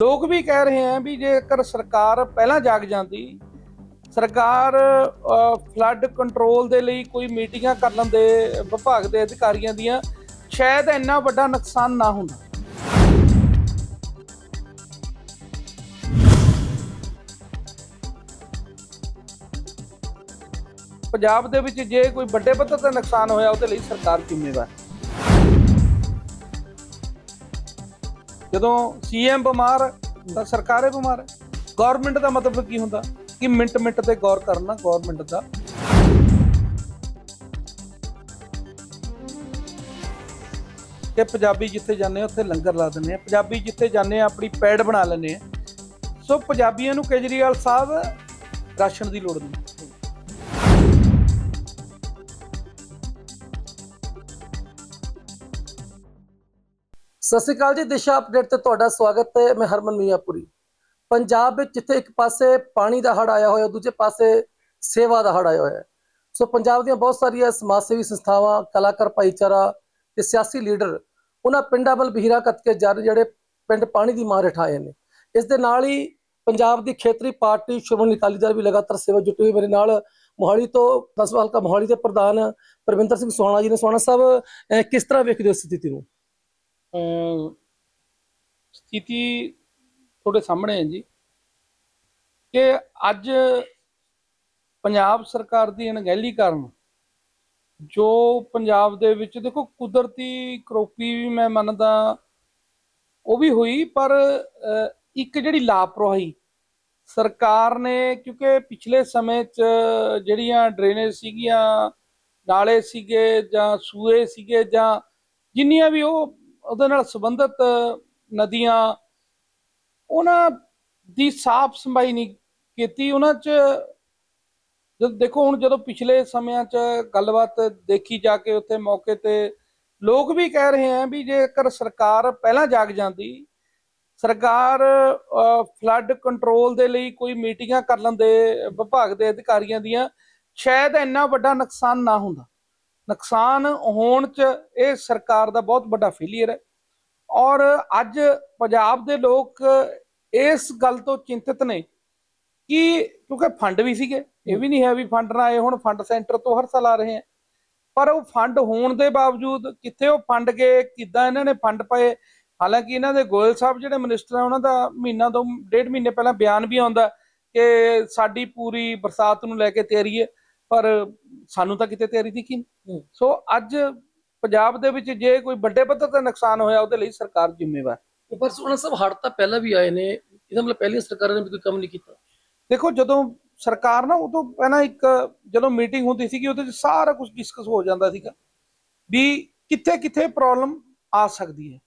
ਲੋਕ ਵੀ ਕਹਿ ਰਹੇ ਹਨ ਵੀ ਜੇਕਰ ਸਰਕਾਰ ਪਹਿਲਾਂ ਜਾਗ ਜਾਂਦੀ, ਸਰਕਾਰ ਫਲੱਡ ਕੰਟਰੋਲ ਦੇ ਲਈ ਕੋਈ ਮੀਟਿੰਗਾਂ ਕਰ ਲੈਂਦੇ, ਵਿਭਾਗ ਦੇ ਅਧਿਕਾਰੀਆਂ ਦੀਆਂ, ਸ਼ਾਇਦ ਇੰਨਾ ਵੱਡਾ ਨੁਕਸਾਨ ਨਾ ਹੁੰਦਾ ਪੰਜਾਬ ਦੇ ਵਿੱਚ ਜੇ ਕੋਈ ਵੱਡੇ ਪੱਧਰ ਤੇ ਨੁਕਸਾਨ ਹੋਇਆ, ਉਹਦੇ ਲਈ ਸਰਕਾਰ ਜ਼ਿੰਮੇਵਾਰ ਹੈ। ਜਦੋਂ ਸੀਐਮ ਬਿਮਾਰ ਹੈ, ਤਾਂ ਸਰਕਾਰੇ ਬਿਮਾਰ ਹੈ। ਗਵਰਨਮੈਂਟ ਦਾ ਮਤਲਬ ਕੀ ਹੁੰਦਾ? ਕਿ ਮਿੰਟ ਮਿੰਟ ਤੇ ਗੌਰ ਕਰਨਾ ਗਵਰਨਮੈਂਟ ਦਾ। ਕਿ ਪੰਜਾਬੀ ਜਿੱਥੇ ਜਾਂਦੇ ਉੱਥੇ ਲੰਗਰ ਲਾ ਦਿੰਦੇ ਆ। ਪੰਜਾਬੀ ਜਿੱਥੇ ਜਾਂਦੇ ਆ ਆਪਣੀ ਪੈੜ ਬਣਾ ਲੈਂਦੇ ਆ। ਸੋ ਪੰਜਾਬੀਆਂ ਨੂੰ ਕੇਜਰੀਵਾਲ ਸਾਹਿਬ ਰਾਸ਼ਨ ਦੀ ਲੋੜ ਨਹੀਂ। ਸਤਿ ਸ਼੍ਰੀ ਅਕਾਲ ਜੀ, ਦਿਸ਼ਾ ਅਪਡੇਟ ਤੇ ਤੁਹਾਡਾ ਸਵਾਗਤ ਹੈ, ਮੈਂ ਹਰਮਨ ਮੀਆਂਪੁਰੀ। ਪੰਜਾਬ ਵਿੱਚ ਜਿੱਥੇ ਇੱਕ ਪਾਸੇ ਪਾਣੀ ਦਾ ਹੜ ਆਇਆ ਹੋਇਆ, ਦੂਜੇ ਪਾਸੇ ਸੇਵਾ ਦਾ ਹੜ ਆਇਆ ਹੋਇਆ। ਸੋ ਪੰਜਾਬ ਦੀਆਂ ਬਹੁਤ ਸਾਰੀਆਂ ਸਮਾਜ ਸੇਵੀ ਸੰਸਥਾਵਾਂ, ਕਲਾਕਾਰ ਭਾਈਚਾਰਾ ਤੇ ਸਿਆਸੀ ਲੀਡਰ, ਉਹਨਾਂ ਪਿੰਡਾਂ ਵੱਲ ਬਹੀਰਾ ਕੱਤ ਕੇ ਰਹੇ ਜਿਹੜੇ ਪਿੰਡ ਪਾਣੀ ਦੀ ਮਾਰ ਹੇਠਾਏ ਨੇ। ਇਸ ਦੇ ਨਾਲ ਹੀ ਪੰਜਾਬ ਦੀ ਖੇਤਰੀ ਪਾਰਟੀ ਸ਼੍ਰੋਮਣੀ ਅਕਾਲੀ ਦਲ ਵੀ ਲਗਾਤਾਰ ਸੇਵਾ ਜੁਟੀ ਹੋਈ। ਮੇਰੇ ਨਾਲ ਮੋਹਾਲੀ ਤੋਂ ਦਸਵਾਂ ਹਲਕਾ ਮੋਹਾਲੀ ਦੇ ਪ੍ਰਧਾਨ ਪਰਵਿੰਦਰ ਸਿੰਘ ਸੋਹਣਾ ਜੀ ਨੇ। ਸੋਹਣਾ ਸਾਹਿਬ ਕਿਸ ਤਰ੍ਹਾਂ ਵੇਖਦੇ ਹੋ ਇਸ ਸਥਿਤੀ ਨੂੰ? ਸਥਿਤੀ ਤੁਹਾਡੇ ਸਾਹਮਣੇ ਹੈ ਜੀ। ਕਿ ਅੱਜ ਪੰਜਾਬ ਸਰਕਾਰ ਦੀ ਅਣਗਹਿਲੀ ਕਾਰਨ ਜੋ ਪੰਜਾਬ ਦੇ ਵਿੱਚ ਦੇਖੋ ਕੁਦਰਤੀ ਕਰੋਪੀ ਵੀ ਮੈਂ ਮੰਨਦਾ ਉਹ ਵੀ ਹੋਈ, ਪਰ ਇੱਕ ਜਿਹੜੀ ਲਾਪਰਵਾਹੀ ਸਰਕਾਰ ਨੇ, ਕਿਉਂਕਿ ਪਿਛਲੇ ਸਮੇਂ 'ਚ ਜਿਹੜੀਆਂ ਡਰੇਨੇਜ ਸੀਗੀਆਂ, ਨਾਲੇ ਸੀਗੇ ਜਾਂ ਸੂਏ ਸੀਗੇ ਜਾਂ ਜਿੰਨੀਆਂ ਵੀ ਉਹ ਉਹਦੇ ਨਾਲ ਸੰਬੰਧਿਤ ਨਦੀਆਂ, ਉਹਨਾਂ ਦੀ ਸਾਫ਼ ਸੰਭਾਈ ਨਹੀਂ ਕੀਤੀ, ਉਹਨਾਂ 'ਚ ਜਦ ਦੇਖੋ ਹੁਣ ਜਦੋਂ ਪਿਛਲੇ ਸਮਿਆਂ 'ਚ ਗੱਲਬਾਤ ਦੇਖੀ ਜਾ ਕੇ ਉੱਥੇ ਮੌਕੇ ਤੇ ਲੋਕ ਵੀ ਕਹਿ ਰਹੇ ਹਨ ਵੀ ਜੇਕਰ ਸਰਕਾਰ ਪਹਿਲਾਂ ਜਾਗ ਜਾਂਦੀ, ਸਰਕਾਰ ਫਲੱਡ ਕੰਟਰੋਲ ਦੇ ਲਈ ਕੋਈ ਮੀਟਿੰਗਾਂ ਕਰ ਲੈਂਦੇ, ਵਿਭਾਗ ਦੇ ਅਧਿਕਾਰੀਆਂ ਦੀਆਂ, ਸ਼ਾਇਦ ਇੰਨਾ ਵੱਡਾ ਨੁਕਸਾਨ ਨਾ ਹੁੰਦਾ। ਨੁਕਸਾਨ ਹੋਣ 'ਚ ਇਹ ਸਰਕਾਰ ਦਾ ਬਹੁਤ ਵੱਡਾ ਫੇਲੀਅਰ ਹੈ। ਔਰ ਅੱਜ ਪੰਜਾਬ ਦੇ ਲੋਕ ਇਸ ਗੱਲ ਤੋਂ ਚਿੰਤਿਤ ਨੇ ਕਿ ਕਿਉਂਕਿ ਫੰਡ ਵੀ ਸੀਗੇ ਇਹ ਵੀ ਨਹੀਂ ਹੈ ਵੀ ਫੰਡ ਨਾ ਆਏ ਹੁਣ ਫੰਡ ਸੈਂਟਰ ਤੋਂ ਹਰ ਸਾਲ ਆ ਰਹੇ ਹੈ ਪਰ ਉਹ ਫੰਡ ਹੋਣ ਦੇ ਬਾਵਜੂਦ ਕਿੱਥੇ ਉਹ ਫੰਡ ਗਏ ਕਿੱਦਾਂ ਇਹਨਾਂ ਨੇ ਫੰਡ ਪਏ ਹਾਲਾਂਕਿ ਇਹਨਾਂ ਦੇ ਗੋਇਲ ਸਾਹਿਬ ਜਿਹੜੇ ਮਿਨਿਸਟਰ ਆ ਉਹਨਾਂ ਦਾ ਮਹੀਨਾ ਦੋ ਡੇਢ ਮਹੀਨੇ ਪਹਿਲਾਂ ਬਿਆਨ ਵੀ ਆਉਂਦਾ ਕਿ ਸਾਡੀ ਪੂਰੀ ਬਰਸਾਤ ਨੂੰ ਲੈ ਕੇ ਤਿਆਰੀ ਹੈ ਪਰ ਸਾਨੂੰ ਤਾਂ ਕਿਤੇ ਤਿਆਰੀ ਦਿਖੀ ਨਹੀਂ ਹੂੰ। ਸੋ ਅੱਜ ਪੰਜਾਬ ਦੇ ਵਿੱਚ ਜੇ ਕੋਈ ਵੱਡੇ ਪੱਧਰ ਤੇ ਨੁਕਸਾਨ ਹੋਇਆ ਉਹਦੇ ਲਈ ਸਰਕਾਰ ਜ਼ਿੰਮੇਵਾਰ। ਪਰ ਸੋਹਣਾ ਸਾਹਿਬ ਹੜ ਤਾਂ ਪਹਿਲਾਂ ਵੀ ਆਏ ਨੇ ਇਹਦਾ ਮਤਲਬ ਪਹਿਲੀ ਸਰਕਾਰਾਂ ਨੇ ਵੀ ਕੋਈ ਕੰਮ ਨਹੀਂ ਕੀਤਾ। ਦੇਖੋ ਜਦੋਂ ਸਰਕਾਰ ਨਾ ਉਹ ਤੋਂ ਪਹਿਲਾਂ ਇੱਕ ਜਦੋਂ ਮੀਟਿੰਗ ਹੁੰਦੀ ਸੀਗੀ ਉਹਦੇ ਵਿੱਚ ਸਾਰਾ ਕੁਝ ਡਿਸਕਸ ਹੋ ਜਾਂਦਾ ਸੀਗਾ ਵੀ ਕਿੱਥੇ ਕਿੱਥੇ ਪ੍ਰੋਬਲਮ ਆ ਸਕਦੀ ਹੈ।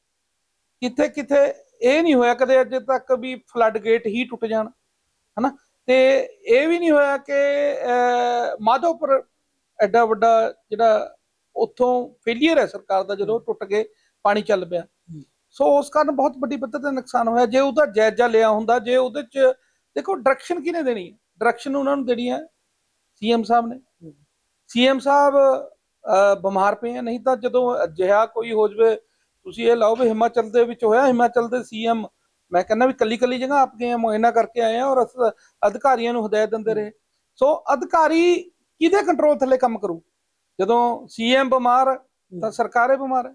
ਕਿੱਥੇ ਕਿੱਥੇ ਇਹ ਨਹੀਂ ਹੋਇਆ ਕਦੇ ਅਜੇ ਤੱਕ ਵੀ ਫਲੱਡ ਗੇਟ ਹੀ ਟੁੱਟ ਜਾਣ ਹਨਾ? ਤੇ ਇਹ ਵੀ ਨਹੀਂ ਹੋਇਆ ਕਿ ਮਾਧੋਪੁਰ ਐਡਾ ਵੱਡਾ ਜਿਹੜਾ ਉੱਥੋਂ ਫੇਲੀਅਰ ਹੈ ਸਰਕਾਰ ਦਾ ਜਦੋਂ ਟੁੱਟ ਕੇ ਪਾਣੀ ਚੱਲ ਪਿਆ। ਸੋ ਉਸ ਕਾਰਨ ਬਹੁਤ ਵੱਡੀ ਪੱਧਰ ਤੇ ਨੁਕਸਾਨ ਹੋਇਆ। ਜੇ ਉਹਦਾ ਜਾਇਜ਼ਾ ਲਿਆ ਹੁੰਦਾ ਜੇ ਉਹਦੇ ਚ ਦੇਖੋ ਡਾਇਰੈਕਸ਼ਨ ਕਿਹਨੇ ਦੇਣੀ ਹੈ? ਡਾਇਰੈਕਸ਼ਨ ਉਹਨਾਂ ਨੂੰ ਦੇਣੀ ਹੈ ਸੀਐਮ ਸਾਹਿਬ ਨੇ। ਸੀਐਮ ਸਾਹਿਬ ਬਿਮਾਰ ਪਏ ਆ। ਨਹੀਂ ਤਾਂ ਜਦੋਂ ਅਜਿਹਾ ਕੋਈ ਹੋ ਜਵੇ ਤੁਸੀਂ ਇਹ ਲਾਓ ਵੀ ਹਿਮਾਚਲ ਦੇ ਵਿੱਚ ਹੋਇਆ ਹਿਮਾਚਲ ਦੇ ਸੀਐਮ ਮੈਂ ਕਹਿੰਦਾ ਵੀ ਕੱਲੀ ਕੱਲੀ ਜਗ੍ਹਾ ਆਪ ਗਏ ਆ ਮੁਆਇਨਾ ਕਰਕੇ ਆਏ ਆ ਔਰ ਅਧਿਕਾਰੀਆਂ ਨੂੰ ਹਦਾਇਤ ਦਿੰਦੇ ਰਹੇ। ਸੋ ਅਧਿਕਾਰੀ ਕਿਹਦੇ ਕੰਟਰੋਲ ਥੱਲੇ ਕੰਮ ਕਰੂ? ਜਦੋਂ ਸੀਐਮ ਬਿਮਾਰ ਤਾਂ ਸਰਕਾਰੇ ਬਿਮਾਰ ਹੈ।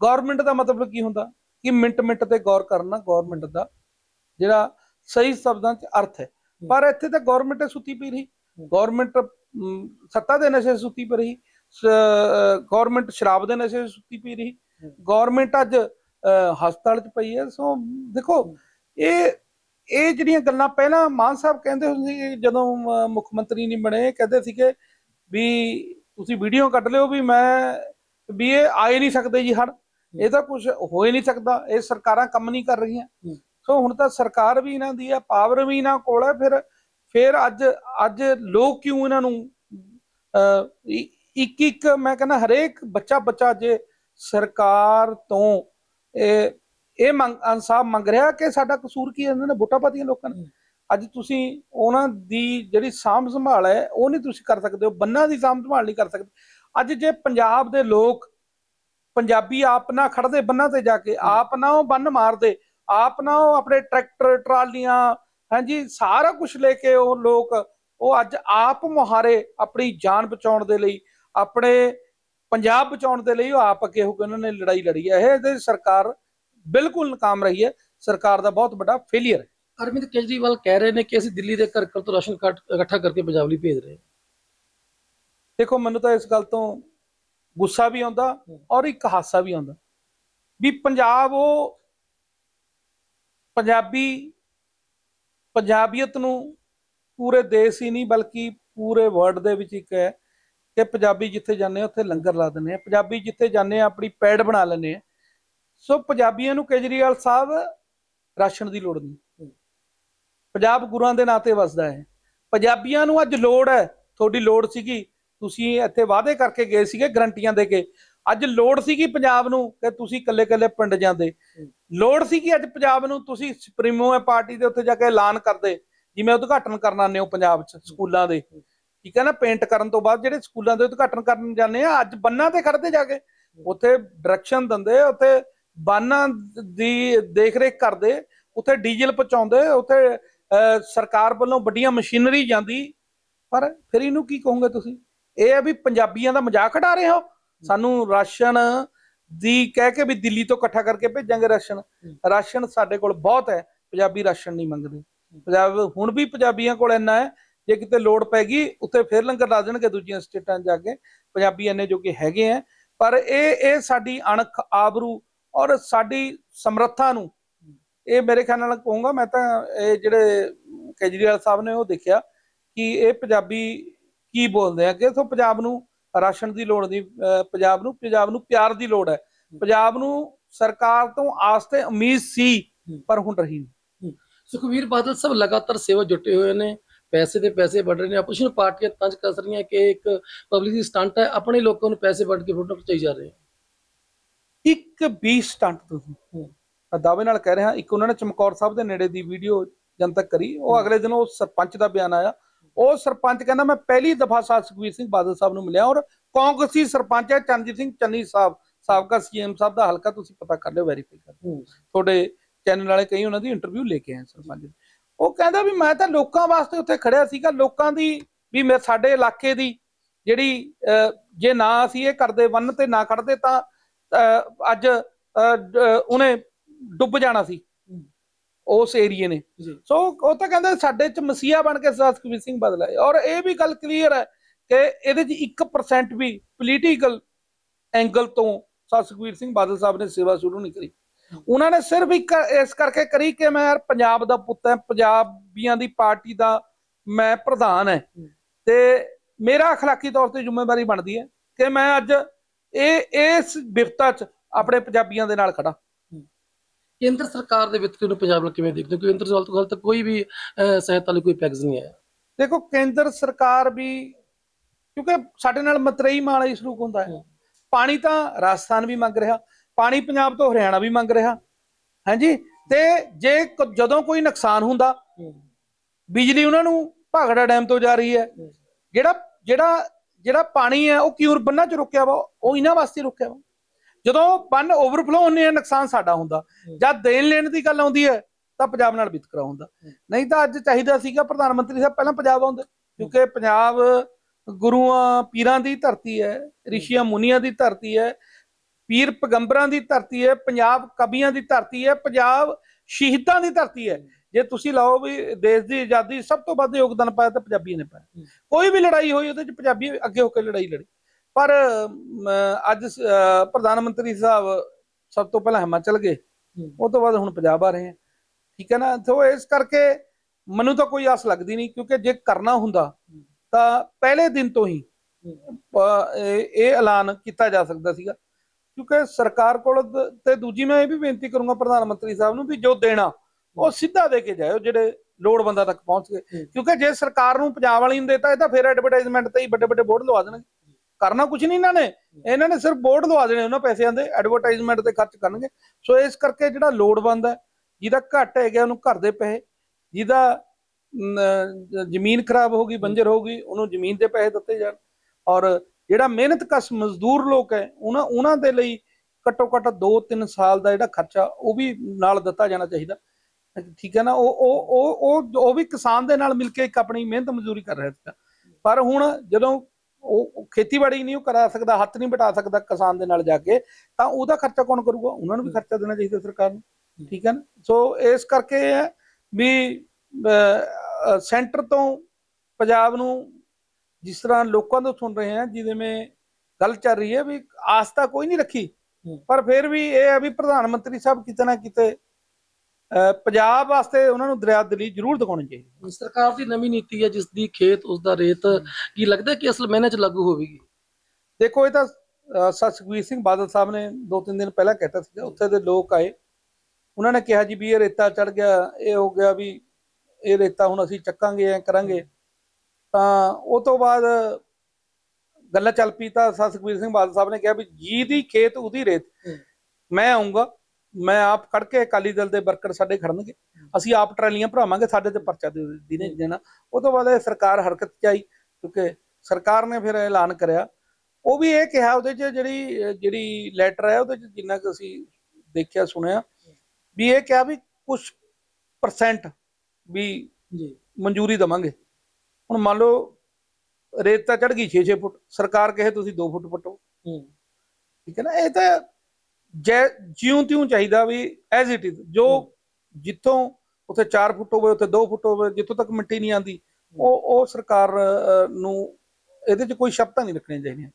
ਗਵਰਨਮੈਂਟ ਦਾ ਮਤਲਬ ਕੀ ਹੁੰਦਾ ਕਿ ਮਿੰਟ ਮਿੰਟ ਤੇ ਗੌਰ ਕਰਨਾ ਗਵਰਨਮੈਂਟ ਦਾ ਜਿਹੜਾ ਸਹੀ ਸ਼ਬਦਾਂ 'ਚ ਅਰਥ ਹੈ। ਪਰ ਇੱਥੇ ਤਾਂ ਗਵਰਨਮੈਂਟ ਸੁੱਤੀ ਪਈ ਰਹੀ। ਗਵਰਨਮੈਂਟ ਸੱਤਾ ਦੇ ਨਸ਼ੇ ਸੁੱਤੀ ਪਈ ਰਹੀ। ਗਵਰਨਮੈਂਟ ਸ਼ਰਾਬ ਦੇ ਨਸ਼ੇ ਸੁੱਤੀ ਪਈ ਰਹੀ। ਗਵਰਨਮੈਂਟ ਅੱਜ ਹਸਪਤਾਲ 'ਚ ਪਈ ਹੈ। ਸੋ ਦੇਖੋ ਇਹ ਇਹ ਜਿਹੜੀਆਂ ਗੱਲਾਂ ਪਹਿਲਾਂ ਮਾਨ ਸਾਹਿਬ ਕਹਿੰਦੇ ਹੁੰਦੇ ਸੀ ਜਦੋਂ ਮੁੱਖ ਮੰਤਰੀ ਨਹੀਂ ਬਣੇ ਕਹਿੰਦੇ ਸੀਗੇ ਵੀ ਤੁਸੀਂ ਵੀਡੀਓ ਕੱਢ ਲਿਓ ਵੀ ਮੈਂ ਵੀ ਇਹ ਆ ਹੀ ਨਹੀਂ ਸਕਦੇ ਜੀ ਹੜ ਇਹ ਤਾਂ ਕੁਝ ਹੋ ਹੀ ਨਹੀਂ ਸਕਦਾ। ਇਹ ਸਰਕਾਰਾਂ ਕੰਮ ਨਹੀਂ ਕਰ ਰਹੀਆਂ। ਸੋ ਹੁਣ ਤਾਂ ਸਰਕਾਰ ਵੀ ਇਹਨਾਂ ਦੀ ਹੈ ਪਾਵਰ ਵੀ ਇਹਨਾਂ ਕੋਲ ਹੈ ਫਿਰ ਫਿਰ ਅੱਜ ਅੱਜ ਲੋਕ ਕਿਉਂ ਇਹਨਾਂ ਨੂੰ ਇੱਕ ਇੱਕ ਮੈਂ ਕਹਿੰਦਾ ਹਰੇਕ ਬੱਚਾ ਬੱਚਾ ਜੇ ਸਰਕਾਰ ਤੋਂ ਇਹ ਇਹ ਮੰਗ ਇਨਸਾਫ ਮੰਗ ਰਿਹਾ ਕਿ ਸਾਡਾ ਕਸੂਰ ਕੀ ਹੈ? ਇਹਨਾਂ ਨੇ ਵੋਟਾਂ ਪਾਤੀਆਂ ਲੋਕਾਂ ਨੇ। ਅੱਜ ਤੁਸੀਂ ਉਹਨਾਂ ਦੀ ਜਿਹੜੀ ਸਾਂਭ ਸੰਭਾਲ ਹੈ ਉਹ ਨਹੀਂ ਤੁਸੀਂ ਕਰ ਸਕਦੇ ਹੋ ਬੰਨਾਂ ਦੀ ਸਾਂਭ ਸੰਭਾਲ ਨਹੀਂ ਕਰ ਸਕਦੇ। ਅੱਜ ਜੇ ਪੰਜਾਬ ਦੇ ਲੋਕ ਪੰਜਾਬੀ ਆਪ ਨਾ ਖੜਦੇ ਬੰਨਾਂ ਤੇ ਜਾ ਕੇ ਆਪ ਨਾ ਉਹ ਬੰਨ ਮਾਰਦੇ ਆਪ ਨਾ ਉਹ ਆਪਣੇ ਟਰੈਕਟਰ ਟਰਾਲੀਆਂ ਹਾਂਜੀ ਸਾਰਾ ਕੁਝ ਲੈ ਕੇ ਉਹ ਲੋਕ ਉਹ ਅੱਜ ਆਪ ਮੁਹਾਰੇ ਆਪਣੀ ਜਾਨ ਬਚਾਉਣ ਦੇ ਲਈ ਆਪਣੇ ਪੰਜਾਬ ਬਚਾਉਣ ਦੇ ਲਈ ਉਹ ਆਪ ਅੱਗੇ ਹੋ ਕੇ ਉਹਨਾਂ ਨੇ ਲੜਾਈ ਲੜੀ ਹੈ। ਇਹ ਸਰਕਾਰ ਬਿਲਕੁਲ ਨਾਕਾਮ ਰਹੀ ਹੈ। ਸਰਕਾਰ ਦਾ ਬਹੁਤ ਵੱਡਾ ਫੇਲਿਅਰ ਹੈ। ਅਰਵਿੰਦ ਕੇਜਰੀਵਾਲ ਕਹਿ ਰਹੇ ਨੇ ਕਿ ਅਸੀਂ ਦਿੱਲੀ ਦੇ ਘਰ ਘਰ ਤੋਂ ਰਾਸ਼ਨ ਕਾਰਡ ਇਕੱਠਾ ਕਰਕੇ ਪੰਜਾਬ ਲਈ ਭੇਜ ਰਹੇ ਹਾਂ। ਦੇਖੋ ਮੈਨੂੰ ਤਾਂ ਇਸ ਗੱਲ ਤੋਂ ਗੁੱਸਾ ਵੀ ਆਉਂਦਾ ਔਰ ਇੱਕ ਹਾਸਾ ਵੀ ਆਉਂਦਾ ਵੀ ਪੰਜਾਬ ਉਹ ਪੰਜਾਬੀ ਪੰਜਾਬੀਅਤ ਨੂੰ ਪੂਰੇ ਦੇਸ਼ ਹੀ ਨਹੀਂ ਬਲਕਿ ਪੂਰੇ ਵਰਲਡ ਦੇ ਵਿੱਚ ਇੱਕ ਹੈ ਕਿ ਪੰਜਾਬੀ ਜਿੱਥੇ ਜਾਂਦੇ ਆ ਉੱਥੇ ਲੰਗਰ ਲਾ ਦਿੰਦੇ ਆ। ਪੰਜਾਬੀ ਜਿੱਥੇ ਜਾਂਦੇ ਆ ਆਪਣੀ ਪੈੜ ਬਣਾ ਲੈਂਦੇ ਆ। ਸੋ ਪੰਜਾਬੀਆਂ ਨੂੰ ਕੇਜਰੀਵਾਲ ਸਾਹਿਬ ਰਾਸ਼ਨ ਦੀ ਲੋੜ ਨਹੀਂ। ਪੰਜਾਬ ਗੁਰੂਆਂ ਦੇ ਨਾਂ ਤੇ ਵਸਦਾ ਹੈ। ਪੰਜਾਬੀਆਂ ਨੂੰ ਅੱਜ ਲੋੜ ਹੈ, ਤੁਹਾਡੀ ਲੋੜ ਸੀਗੀ, ਤੁਸੀਂ ਇੱਥੇ ਵਾਅਦੇ ਕਰਕੇ ਗਏ ਸੀਗੇ, ਗਰੰਟੀਆਂ ਦੇ ਕੇ। ਅੱਜ ਲੋੜ ਸੀਗੀ ਪੰਜਾਬ ਨੂੰ ਕਿ ਤੁਸੀਂ ਇਕੱਲੇ ਇਕੱਲੇ ਪਿੰਡ ਜਾਂਦੇ। ਲੋੜ ਸੀਗੀ ਅੱਜ ਪੰਜਾਬ ਨੂੰ ਤੁਸੀਂ ਸੁਪਰੀਮੋ ਹੈ ਪਾਰਟੀ ਦੇ ਉੱਤੇ ਜਾ ਕੇ ਐਲਾਨ ਕਰਦੇ, ਜਿਵੇਂ ਉਦਘਾਟਨ ਕਰਨ ਆਉਂਦੇ ਹੋ ਪੰਜਾਬ 'ਚ, ਸਕੂਲਾਂ ਦੇ। ਠੀਕ ਹੈ ਨਾ ਪੇਂਟ ਕਰਨ ਤੋਂ ਬਾਅਦ ਜਿਹੜੇ ਸਕੂਲਾਂ ਦੇ ਉਦਘਾਟਨ ਕਰਨ ਜਾਂਦੇ ਆ, ਅੱਜ ਬੰਨਾਂ ਤੇ ਖੜਦੇ ਜਾ ਕੇ। ਉੱਥੇ ਡਾਇਰੈਕਸ਼ਨ ਦਿੰਦੇ, ਉੱਥੇ ਬਾਨਾਂ ਦੀ ਦੇਖ ਰੇਖ ਕਰਦੇ, ਉੱਥੇ ਡੀਜ਼ਲ ਪਹੁੰਚਾਉਂਦੇ, ਉੱਥੇ ਸਰਕਾਰ ਵੱਲੋਂ ਵੱਡੀਆਂ ਮਸ਼ੀਨਰੀ ਜਾਂਦੀ, ਪਰ ਫਿਰ ਇਹਨੂੰ ਕੀ ਕਹੋਗੇ ਤੁਸੀਂ? ਇਹ ਹੈ ਵੀ ਪੰਜਾਬੀਆਂ ਦਾ ਮਜ਼ਾਕ ਉਡਾ ਰਹੇ ਹੋ? ਸਾਨੂੰ ਰਾਸ਼ਨ ਦੀ ਕਹਿ ਕੇ ਵੀ ਦਿੱਲੀ ਤੋਂ ਇਕੱਠਾ ਕਰਕੇ ਭੇਜਾਂਗੇ ਰਾਸ਼ਨ। ਰਾਸ਼ਨ ਸਾਡੇ ਕੋਲ ਬਹੁਤ ਹੈ, ਪੰਜਾਬੀ ਰਾਸ਼ਨ ਨਹੀਂ ਮੰਗਦੇ। ਪੰਜਾਬ, ਹੁਣ ਵੀ ਪੰਜਾਬੀਆਂ ਕੋਲ ਇੰਨਾ ਹੈ, ਜੇ ਕਿਤੇ ਲੋੜ ਪੈ ਗਈ ਉੱਥੇ ਫੇਰ ਲੰਗਰ ਲਾ ਦੇਣਗੇ ਦੂਜੀਆਂ ਸਟੇਟਾਂ ਜਾ ਕੇ। ਪੰਜਾਬੀ ਇੰਨੇ ਜੋਗੇ ਹੈਗੇ ਆ ਪਰ ਇਹ ਇਹ ਸਾਡੀ ਅਣਖ ਆਬਰੂ ਔਰ ਸਾਡੀ ਸਮਰੱਥਾ ਨੂੰ ਇਹ ਮੇਰੇ ਖਿਆਲ ਨਾਲ ਕਹੂੰਗਾ ਮੈਂ ਤਾਂ ਇਹ ਜਿਹੜੇ ਕੇਜਰੀਵਾਲ ਸਾਹਿਬ ਨੇ ਉਹ ਦੇਖਿਆ ਕਿ ਇਹ ਪੰਜਾਬੀ ਕੀ ਬੋਲਦੇ ਆ ਕਿ ਸੋ ਪੰਜਾਬ ਨੂੰ ਰਾਸ਼ਨ ਦੀ ਲੋੜ ਨਹੀਂ ਪੰਜਾਬ ਨੂੰ ਪੰਜਾਬ ਨੂੰ ਪਿਆਰ ਦੀ ਲੋੜ ਹੈ। ਪੰਜਾਬ ਨੂੰ ਸਰਕਾਰ ਤੋਂ ਆਸ ਤੇ ਉਮੀਦ ਸੀ ਪਰ ਹੁਣ ਰਹੀ ਨਹੀਂ। ਸੁਖਵੀਰ ਬਾਦਲ ਸਭ ਲਗਾਤਾਰ ਸੇਵਾ ਜੁਟੇ ਹੋਏ ਨੇ ਪੈਸੇ ਦੇ ਪੈਸੇ ਵੱਢ ਰਹੇ ਨੇ ਆਪੋਜੀਸ਼ਨ ਪਾਰਟੀਆਂ ਤੰਜ ਕੱਸ ਰਹੀਆਂ ਕਿ ਇੱਕ ਪਬਲਿਸਿਟੀ ਸਟੰਟ ਹੈ ਆਪਣੇ ਲੋਕਾਂ ਨੂੰ ਪੈਸੇ ਵੱਢ ਕੇ ਫੋਟੋ ਖਿਚਾਈ ਜਾ ਰਹੇ ਆ ਇੱਕ ਵੀ ਸਟੰਟ ਤੁਸੀਂ। ਮੈਂ ਦਾਅਵੇ ਨਾਲ ਕਹਿ ਰਿਹਾ ਇੱਕ ਉਹਨਾਂ ਨੇ ਚਮਕੌਰ ਸਾਹਿਬ ਦੇ ਨੇੜੇ ਦੀ ਵੀਡੀਓ ਜਨਤਕ ਕਰੀ ਉਹ ਅਗਲੇ ਦਿਨ ਉਹ ਸਰਪੰਚ ਦਾ ਬਿਆਨ ਆਇਆ ਉਹ ਸਰਪੰਚ ਕਹਿੰਦਾ ਮੈਂ ਪਹਿਲੀ ਦਫਾ ਸਾਧ ਸੁਖਵੀਰ ਸਿੰਘ ਬਾਦਲ ਸਾਹਿਬ ਨੂੰ ਮਿਲਿਆ ਔਰ ਕਾਂਗਰਸੀ ਸਰਪੰਚ ਹੈ ਚਰਨਜੀਤ ਸਿੰਘ ਚੰਨੀ ਸਾਹਿਬ ਸਾਬਕਾ ਸੀਐਮ ਸਾਹਿਬ ਦਾ ਹਲਕਾ ਤੁਸੀਂ ਪਤਾ ਕਰ ਲਿਓ ਵੈਰੀਫਾਈ ਕਰ। ਤੁਹਾਡੇ ਚੈਨਲ ਵਾਲੇ ਕਈ ਉਹਨਾਂ ਦੀ ਇੰਟਰਵਿਊ ਲੈ ਕੇ ਆਏ ਸਰਪੰਚ। ਉਹ ਕਹਿੰਦਾ ਵੀ ਮੈਂ ਤਾਂ ਲੋਕਾਂ ਵਾਸਤੇ ਉੱਥੇ ਖੜਿਆ ਸੀਗਾ ਲੋਕਾਂ ਦੀ ਵੀ ਮੈਂ ਸਾਡੇ ਇਲਾਕੇ ਦੀ ਜਿਹੜੀ ਜੇ ਨਾ ਅਸੀਂ ਇਹ ਕਰਦੇ ਵੰਨ ਤੇ ਨਾ ਖੜਦੇ ਤਾਂ ਅੱਜ ਉਹਨੇ ਡੁੱਬ ਜਾਣਾ ਸੀ ਉਸ ਏਰੀਏ ਨੇ ਜੀ ਸੋ ਉਹ ਤਾਂ ਕਹਿੰਦੇ ਸਾਡੇ ਚ ਮਸੀਹਾ ਬਣ ਕੇ ਸਰਦਾਰ ਸੁਖਬੀਰ ਸਿੰਘ ਬਦਲ ਆਏ ਔਰ ਇਹ ਵੀ ਗੱਲ ਕਲੀਅਰ ਹੈ ਕਿ ਇਹਦੇ ਚ 1% ਵੀ ਪੋਲੀਟੀਕਲ ਐਂਗਲ ਤੋਂ ਸਰਦਾਰ ਸੁਖਬੀਰ ਸਿੰਘ ਬਾਦਲ ਸਾਹਿਬ ਨੇ ਸੇਵਾ ਸ਼ੁਰੂ ਨਹੀਂ ਕਰੀ ਉਹਨਾਂ ਨੇ ਸਿਰਫ ਇੱਕ ਇਸ ਕਰਕੇ ਕਰੀ ਕਿ ਮੈਂ ਯਾਰ ਪੰਜਾਬ ਦਾ ਪੁੱਤ ਹਾਂ ਪੰਜਾਬੀਆਂ ਦੀ ਪਾਰਟੀ ਦਾ ਮੈਂ ਪ੍ਰਧਾਨ ਹੈ ਤੇ ਮੇਰਾ اخلاقی ਤੌਰ ਤੇ ਜ਼ਿੰਮੇਵਾਰੀ ਬਣਦੀ ਹੈ ਕਿ ਮੈਂ ਅੱਜ ਇਹ ਇਸ ਵਿਪਤਾ 'ਚ ਆਪਣੇ ਪੰਜਾਬੀਆਂ ਦੇ ਨਾਲ ਖੜਾ ਕੇਂਦਰ ਸਰਕਾਰ ਦੇ ਵਿਤਕਰੇ ਨੂੰ ਪੰਜਾਬ ਨਾਲ ਕਿਵੇਂ ਦੇਖਦੇ ਹੋ? ਕੇਂਦਰ ਵੱਲ ਤੋਂ ਹਾਲੇ ਤੱਕ ਕੋਈ ਵੀ ਸਹਾਇਤਾ ਲਈ ਕੋਈ ਪੈਕੇਜ ਨਹੀਂ ਆਇਆ। ਦੇਖੋ ਕੇਂਦਰ ਸਰਕਾਰ ਵੀ ਕਿਉਂਕਿ ਸਾਡੇ ਨਾਲ ਮਤਰੇਈ ਮਾਲਾ ਹੀ ਸਲੂਕ ਹੁੰਦਾ ਹੈ। ਪਾਣੀ ਤਾਂ ਰਾਜਸਥਾਨ ਵੀ ਮੰਗ ਰਿਹਾ ਪਾਣੀ ਪੰਜਾਬ ਤੋਂ ਹਰਿਆਣਾ ਵੀ ਮੰਗ ਰਿਹਾ। ਹਾਂਜੀ? ਤੇ ਜੇ ਜਦੋਂ ਕੋਈ ਨੁਕਸਾਨ ਹੁੰਦਾ ਬਿਜਲੀ ਉਹਨਾਂ ਨੂੰ ਭਾਗੜਾ ਡੈਮ ਤੋਂ ਜਾ ਰਹੀ ਹੈ। ਜਿਹੜਾ ਜਿਹੜਾ ਜਿਹੜਾ ਪਾਣੀ ਹੈ ਉਹ ਕਿਉਂ ਬੰਨਾਂ 'ਚ ਰੁਕਿਆ ਵਾ? ਉਹ ਇਹਨਾਂ ਵਾਸਤੇ ਰੁਕਿਆ ਵਾ। ਜਦੋਂ ਬੰਨ ਓਵਰਫਲੋ ਹੁੰਦੇ ਆ ਨੁਕਸਾਨ ਸਾਡਾ ਹੁੰਦਾ। ਜਦ ਦੇਣ ਲੈਣ ਦੀ ਗੱਲ ਆਉਂਦੀ ਹੈ ਤਾਂ ਪੰਜਾਬ ਨਾਲ ਵਿਤਕਰਾ ਹੁੰਦਾ। ਨਹੀਂ ਤਾਂ ਅੱਜ ਚਾਹੀਦਾ ਸੀਗਾ ਪ੍ਰਧਾਨ ਮੰਤਰੀ ਸਾਹਿਬ ਪਹਿਲਾਂ ਪੰਜਾਬ ਆਉਂਦੇ ਕਿਉਂਕਿ ਪੰਜਾਬ ਗੁਰੂਆਂ ਪੀਰਾਂ ਦੀ ਧਰਤੀ ਹੈ ਰਿਸ਼ੀਆਂ ਮੁਨੀਆਂ ਦੀ ਧਰਤੀ ਹੈ ਪੀਰ ਪੈਗੰਬਰਾਂ ਦੀ ਧਰਤੀ ਹੈ ਪੰਜਾਬ ਕਵੀਆਂ ਦੀ ਧਰਤੀ ਹੈ ਪੰਜਾਬ ਸ਼ਹੀਦਾਂ ਦੀ ਧਰਤੀ ਹੈ। ਜੇ ਤੁਸੀਂ ਲਾਓ ਵੀ ਦੇਸ਼ ਦੀ ਆਜ਼ਾਦੀ ਸਭ ਤੋਂ ਵੱਧ ਯੋਗਦਾਨ ਪਾਇਆ ਤਾਂ ਪੰਜਾਬੀਆਂ ਨੇ ਪਾਇਆ। ਕੋਈ ਵੀ ਲੜਾਈ ਹੋਈ ਉਹਦੇ ਚ ਪੰਜਾਬੀ ਅੱਗੇ ਹੋ ਕੇ ਲੜਾਈ ਲੜੀ। ਪਰ ਅੱਜ ਪ੍ਰਧਾਨ ਮੰਤਰੀ ਸਾਹਿਬ ਸਭ ਤੋਂ ਪਹਿਲਾਂ ਹਿਮਾਚਲ ਗਏ। ਉਹ ਤੋਂ ਬਾਅਦ ਹੁਣ ਪੰਜਾਬ ਆ ਰਹੇ ਆ। ਠੀਕ ਹੈ ਨਾ? ਸੋ ਇਸ ਕਰਕੇ ਮੈਨੂੰ ਤਾਂ ਕੋਈ ਆਸ ਲੱਗਦੀ ਨਹੀਂ ਕਿਉਂਕਿ ਜੇ ਕਰਨਾ ਹੁੰਦਾ ਤਾਂ ਪਹਿਲੇ ਦਿਨ ਤੋਂ ਹੀ ਇਹ ਐਲਾਨ ਕੀਤਾ ਜਾ ਸਕਦਾ ਸੀਗਾ। ਕਿਉਂਕਿ ਸਰਕਾਰ ਕੋਲ ਤੇ ਦੂਜੀ ਮੈਂ ਇਹ ਵੀ ਬੇਨਤੀ ਕਰੂੰਗਾ ਪ੍ਰਧਾਨ ਮੰਤਰੀ ਸਾਹਿਬ ਨੂੰ ਵੀ ਜੋ ਦੇਣਾ ਉਹ ਸਿੱਧਾ ਦੇ ਕੇ ਜਾਇਓ ਜਿਹੜੇ ਲੋੜਵੰਦਾਂ ਤੱਕ ਪਹੁੰਚ ਗਏ। ਕਿਉਂਕਿ ਜੇ ਸਰਕਾਰ ਨੂੰ ਪੰਜਾਬ ਵਾਲੀ ਨੂੰ ਦੇਤਾ ਇਹ ਤਾਂ ਫਿਰ ਐਡਵਰਟਾਈਜ਼ਮੈਂਟ ਤੇ ਹੀ ਵੱਡੇ ਵੱਡੇ ਬੋਰਡ ਲਵਾ ਦੇਣਗੇ। ਕਰਨਾ ਕੁਝ ਨਹੀਂ ਇਹਨਾਂ ਨੇ। ਇਹਨਾਂ ਨੇ ਸਿਰਫ ਬੋਰਡ ਲਵਾ ਦੇਣੇ, ਉਹਨਾਂ ਪੈਸਿਆਂ ਦੇ ਐਡਵਰਟਾਈਜ਼ਮੈਂਟ ਤੇ ਖਰਚ ਕਰਨਗੇ। ਸੋ ਇਸ ਕਰਕੇ ਜਿਹੜਾ ਲੋੜਵੰਦ ਹੈ, ਜਿਹਦਾ ਘੱਟ ਹੈਗਾ, ਉਹਨੂੰ ਘਰ ਦੇ ਪੈਸੇ, ਜਿਹਦਾ ਜ਼ਮੀਨ ਖਰਾਬ ਹੋ ਗਈ, ਬੰਜਰ ਹੋ ਗਈ, ਉਹਨੂੰ ਜ਼ਮੀਨ ਦੇ ਪੈਸੇ ਦਿੱਤੇ ਜਾਣ। ਔਰ ਜਿਹੜਾ ਮਿਹਨਤ ਕਸ਼, ਮਜ਼ਦੂਰ ਲੋਕ ਹੈ, ਉਹਨਾਂ ਉਹਨਾਂ ਦੇ ਲਈ ਘੱਟੋ ਘੱਟ 2-3 ਸਾਲ ਦਾ ਜਿਹੜਾ ਖਰਚਾ, ਉਹ ਵੀ ਨਾਲ ਦਿੱਤਾ ਜਾਣਾ ਚਾਹੀਦਾ। ਠੀਕ ਹੈ ਨਾ? ਉਹ ਉਹ ਉਹ ਉਹ ਵੀ ਕਿਸਾਨ ਦੇ ਨਾਲ ਮਿਲ ਕੇ ਇੱਕ ਆਪਣੀ ਮਿਹਨਤ ਮਜ਼ਦੂਰੀ ਕਰ ਰਿਹਾ ਸੀਗਾ। ਪਰ ਹੁਣ ਜਦੋਂ ਉਹ ਖੇਤੀਬਾੜੀ ਨਹੀਂ ਉਹ ਕਰਾ ਸਕਦਾ ਹੱਥ ਨਹੀਂ ਬਟਾ ਸਕਦਾ ਕਿਸਾਨ ਦੇ ਨਾਲ ਜਾ ਕੇ ਤਾਂ ਉਹਦਾ ਖਰਚਾ ਕੌਣ ਕਰੂਗਾ ਉਹਨਾਂ ਨੂੰ ਵੀ ਖਰਚਾ ਦੇਣਾ ਚਾਹੀਦਾ ਸਰਕਾਰ ਨੂੰ ਠੀਕ ਹੈ ਨਾ ਸੋ ਇਸ ਕਰਕੇ ਇਹ ਹੈ ਵੀ ਸੈਂਟਰ ਤੋਂ ਪੰਜਾਬ ਨੂੰ ਜਿਸ ਤਰ੍ਹਾਂ ਲੋਕਾਂ ਤੋਂ ਸੁਣ ਰਹੇ ਹਾਂ ਜਿਹਦੇ ਵਿੱਚ ਗੱਲ ਚੱਲ ਰਹੀ ਹੈ ਵੀ ਆਸ ਤਾਂ ਕੋਈ ਨਹੀਂ ਰੱਖੀ। ਪਰ ਫਿਰ ਵੀ ਇਹ ਹੈ ਵੀ ਪ੍ਰਧਾਨ ਮੰਤਰੀ ਸਾਹਿਬ ਕਿਤੇ ਨਾ ਕਿਤੇ ਪੰਜਾਬ ਵਾਸਤੇ ਉਹਨਾਂ ਨੂੰ ਦਰਿਆ ਦਲੀ ਜ਼ਰੂਰ ਦਿਖਾਉਣੀ ਚਾਹੀਦੀ ਸਰਕਾਰ ਦੀ ਨਵੀਂ ਨੀਤੀ ਹੈ ਜਿਸ ਦੀ ਖੇਤ ਉਸ ਦਾ ਰੇਤ ਕੀ ਲੱਗਦਾ ਕਿ ਅਸਲ ਮਹੀਨੇ ਚ ਲਾਗੂ ਹੋਵੇਗੀ? ਦੇਖੋ ਇਹ ਤਾਂ ਸੁਖਬੀਰ ਸਿੰਘ ਬਾਦਲ ਸਾਹਿਬ ਨੇ ਦੋ ਤਿੰਨ ਦਿਨ ਪਹਿਲਾਂ ਕਹਿਤਾ ਸੀਗਾ ਉੱਥੇ ਦੇ ਲੋਕ ਆਏ। ਉਹਨਾਂ ਨੇ ਕਿਹਾ ਜੀ ਵੀ ਇਹ ਰੇਤਾ ਚੜ ਗਿਆ ਇਹ ਹੋ ਗਿਆ ਵੀ ਇਹ ਰੇਤਾ ਹੁਣ ਅਸੀਂ ਚੱਕਾਂਗੇ ਐ ਕਰਾਂਗੇ। ਤਾਂ ਉਹ ਤੋਂ ਬਾਅਦ ਗੱਲਾਂ ਚੱਲ ਪਈ ਤਾਂ ਸਰ ਸੁਖਬੀਰ ਸਿੰਘ ਬਾਦਲ ਸਾਹਿਬ ਨੇ ਕਿਹਾ ਵੀ ਜਿਹਦੀ ਖੇਤ ਉਹਦੀ ਰੇਤ। ਮੈਂ ਆਉਂਗਾ ਮੈਂ ਆਪ ਖੜ ਕੇ ਅਕਾਲੀ ਦਲ ਦੇ ਵਰਕਰ ਸਾਡੇ ਖੜਨਗੇ। ਅਸੀਂ ਆਪ ਟਰਾਲੀਆਂ ਭਰਾਵਾਂਗੇ ਸਾਡੇ ਤੇ ਪਰਚਾ ਦੇ ਦਿਨੇ ਦੇਣਾ ਉਹ ਤੋਂ ਬਾਅਦ ਇਹ ਸਰਕਾਰ ਹਰਕਤ ਚ ਆਈ ਕਿਉਂਕਿ ਸਰਕਾਰ ਨੇ ਫਿਰ ਐਲਾਨ ਕਰਿਆ। ਉਹ ਵੀ ਇਹ ਕਿਹਾ ਉਹਦੇ 'ਚ ਜਿਹੜੀ ਜਿਹੜੀ ਲੈਟਰ ਹੈ ਉਹਦੇ 'ਚ ਜਿੰਨਾ ਕੁ ਅਸੀਂ ਦੇਖਿਆ ਸੁਣਿਆ ਵੀ ਇਹ ਕਿਹਾ ਵੀ ਕੁਝ ਪਰਸੈਂਟ ਵੀ ਜੀ। ਮਨਜ਼ੂਰੀ ਦਵਾਂਗੇ। ਹੁਣ ਮੰਨ ਲਓ ਰੇਤ ਤਾਂ ਚੜ ਗਈ 6-6 ਫੁੱਟ ਸਰਕਾਰ ਕਹੇ ਤੁਸੀਂ 2 ਫੁੱਟ ਪੱਟੋ। ਠੀਕ ਹੈ ਨਾ? ਇਹ ਤਾਂ ਜੈ ਜਿਉਂ ਤਿਉਂ ਚਾਹੀਦਾ ਵੀ ਐਜ਼ ਇਟ ਇਜ਼ ਜੋ ਜਿੱਥੋਂ ਉੱਥੇ 4 ਫੁੱਟ ਹੋਵੇ ਉੱਥੇ 2 ਫੁੱਟ ਹੋਵੇ ਜਿੱਥੋਂ ਤੱਕ ਮਿੱਟੀ ਨਹੀਂ ਆਂਦੀ ਉਹ ਉਹ ਸਰਕਾਰ ਨੂੰ ਇਹਦੇ 'ਚ ਕੋਈ ਸ਼ਰਤਾਂ ਨਹੀਂ ਰੱਖਣੀਆਂ ਚਾਹੀਦੀਆਂ।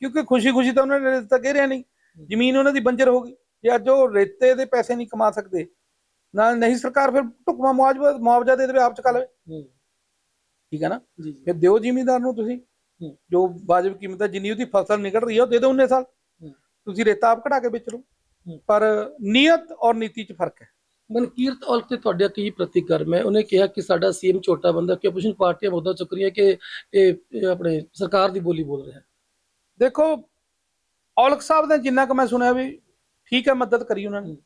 ਕਿਉਂਕਿ ਖੁਸ਼ੀ-ਖੁਸ਼ੀ ਤਾਂ ਉਹਨਾਂ ਨੇ ਤਾਂ ਘੇਰਿਆ ਨਹੀਂ। ਜ਼ਮੀਨ ਉਹਨਾਂ ਦੀ ਬੰਜਰ ਹੋ ਗਈ। ਜੇ ਅੱਜ ਉਹ ਰੇਤੇ ਦੇ ਪੈਸੇ ਨਹੀਂ ਕਮਾ ਸਕਦੇ ਨਾ ਨਹੀਂ ਸਰਕਾਰ ਫਿਰ ਢੁਕਮਾ ਮੁਆਵਜ਼ਾ ਮੁਆਵਜ਼ਾ ਦੇ ਦੇਵੇ ਆਪ ਲਵੇ ਹੂੰ। ਠੀਕ ਹੈ ਨਾ? ਫਿਰ ਦਿਓ ਜ਼ਿਮੀਂਦਾਰ ਨੂੰ ਤੁਸੀਂ। ਜੋ ਵਾਜਬ ਕੀਮਤ ਹੈ ਜਿੰਨੀ ਉਹਦੀ ਫਸਲ ਨਿਕਲ ਰਹੀ ਹੈ ਉਹ ਦੇ ਦਿਓ ਉਨੇ ਸਾਲ। ਹੂੰ। ਤੁਸੀਂ ਰੇਤਾ ਆਪ ਕਢਾ ਕੇ ਵੇਚ ਲਓ। ਪਰ ਨੀਅਤ ਔਰ ਨੀਤੀ 'ਚ ਫ਼ਰਕ ਹੈ। ਮਨਕੀਰਤ ਔਲਖ ਤੇ ਤੁਹਾਡਾ ਕੀ ਪ੍ਰਤੀਕਰਮ ਹੈ। ਉਹਨੇ ਕਿਹਾ ਕਿ ਸਾਡਾ ਸੀਐਮ ਛੋਟਾ ਬੰਦਾ ਕਿ ਆਪੋਜੀਸ਼ਨ ਪਾਰਟੀਆਂ ਮੁੱਦਾ ਚੁੱਕ ਕਿ ਇਹ ਆਪਣੇ ਸਰਕਾਰ ਦੀ ਬੋਲੀ ਬੋਲ ਰਿਹਾ ਹੈ। ਦੇਖੋ ਔਲਖ ਸਾਹਿਬ ਨੇ ਜਿੰਨਾ ਕੁ ਮੈਂ ਸੁਣਿਆ ਵੀ ਠੀਕ ਹੈ ਮਦਦ ਕਰੀ ਉਹਨਾਂ ਨੇ।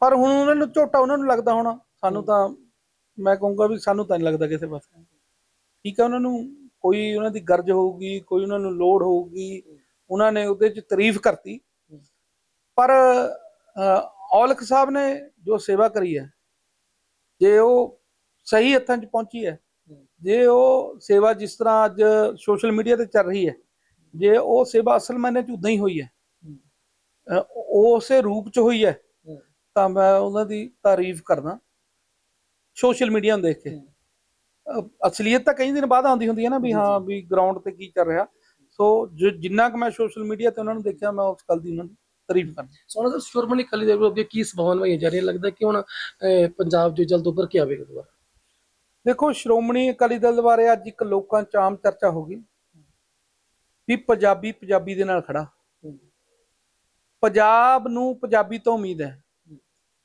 ਪਰ ਹੁਣ ਉਹਨਾਂ ਨੂੰ ਝੋਟਾ ਉਹਨਾਂ ਨੂੰ ਲੱਗਦਾ ਹੋਣਾ। ਸਾਨੂੰ। ਤਾਂ ਮੈਂ ਕਹੂੰਗਾ ਵੀ ਸਾਨੂੰ ਤਾਂ ਨਹੀਂ ਲੱਗਦਾ ਕਿਸੇ ਪਾਸੇ। ਠੀਕ ਹੈ ਉਹਨਾਂ ਨੂੰ ਕੋਈ ਉਹਨਾਂ ਦੀ ਗਰਜ ਹੋਊਗੀ ਕੋਈ ਉਹਨਾਂ ਨੂੰ ਲੋੜ ਹੋਊਗੀ। ਉਹਨਾਂ ਨੇ ਉਹਦੇ 'ਚ ਤਾਰੀਫ ਕਰਤੀ। ਪਰ ਔਲਖ ਸਾਹਿਬ ਨੇ ਜੋ ਸੇਵਾ ਕਰੀ ਹੈ, ਜੇ ਉਹ ਸਹੀ ਹੱਥਾਂ 'ਚ ਪਹੁੰਚੀ ਹੈ, ਜੇ ਉਹ ਸੇਵਾ ਜਿਸ ਤਰ੍ਹਾਂ ਅੱਜ ਸੋਸ਼ਲ ਮੀਡੀਆ ਤੇ ਚੱਲ ਰਹੀ ਹੈ, ਜੇ ਉਹ ਸੇਵਾ ਅਸਲ ਮਾਇਨੇ 'ਚ ਉਦਾਂ ਹੀ ਹੋਈ ਹੈ ਉਹ ਉਸੇ ਰੂਪ 'ਚ ਹੋਈ ਹੈ, ਤਾਂ ਮੈਂ ਉਹਨਾਂ ਦੀ ਤਾਰੀਫ ਕਰਦਾ। ਸੋਸ਼ਲ ਮੀਡੀਆ ਨੂੰ ਦੇਖ ਕੇ। ਅਸਲੀਅਤ ਤਾਂ ਕਈ ਦਿਨ ਬਾਅਦ ਆਉਂਦੀ ਹੁੰਦੀ ਹੈ ਨਾ ਵੀ ਹਾਂ ਵੀ ਗਰਾਊਂਡ ਤੇ ਕੀ ਚੱਲ ਰਿਹਾ। ਸੋ ਜੋ- ਜਿੰਨਾ ਕੁ ਮੈਂ ਸੋਸ਼ਲ ਮੀਡੀਆ ਤੇ ਉਹਨਾਂ ਨੂੰ ਦੇਖਿਆ ਮੈਂ ਉਸ ਗੱਲ ਦੀ ਉਹਨਾਂ ਦੀ ਤਾਰੀਫ ਕਰਦਾ। ਸੋਨਾ ਸਾਹਿਬ ਸ਼ੁਰਮਣੀ ਅਕਾਲੀ ਦਲ ਅੱਗੇ ਕੀ ਸੰਭਾਵਨਾਵਾਂ ਜਾ ਰਹੀਆਂ ਲੱਗਦਾ ਕਿ ਹੁਣ ਪੰਜਾਬ ਜੋ ਜਲਦ ਉੱਭਰ ਕੇ ਆਵੇਗਾ ਦੁਬਾਰਾ? ਦੇਖੋ ਸ਼੍ਰੋਮਣੀ ਅਕਾਲੀ ਦਲ ਬਾਰੇ ਅੱਜ ਇੱਕ ਲੋਕਾਂ 'ਚ ਆਮ ਚਰਚਾ ਹੋ ਗਈ ਵੀ ਪੰਜਾਬੀ ਪੰਜਾਬੀ ਦੇ ਨਾਲ ਖੜਾ। ਪੰਜਾਬ ਨੂੰ ਪੰਜਾਬੀ ਤੋਂ ਉਮੀਦ ਹੈ।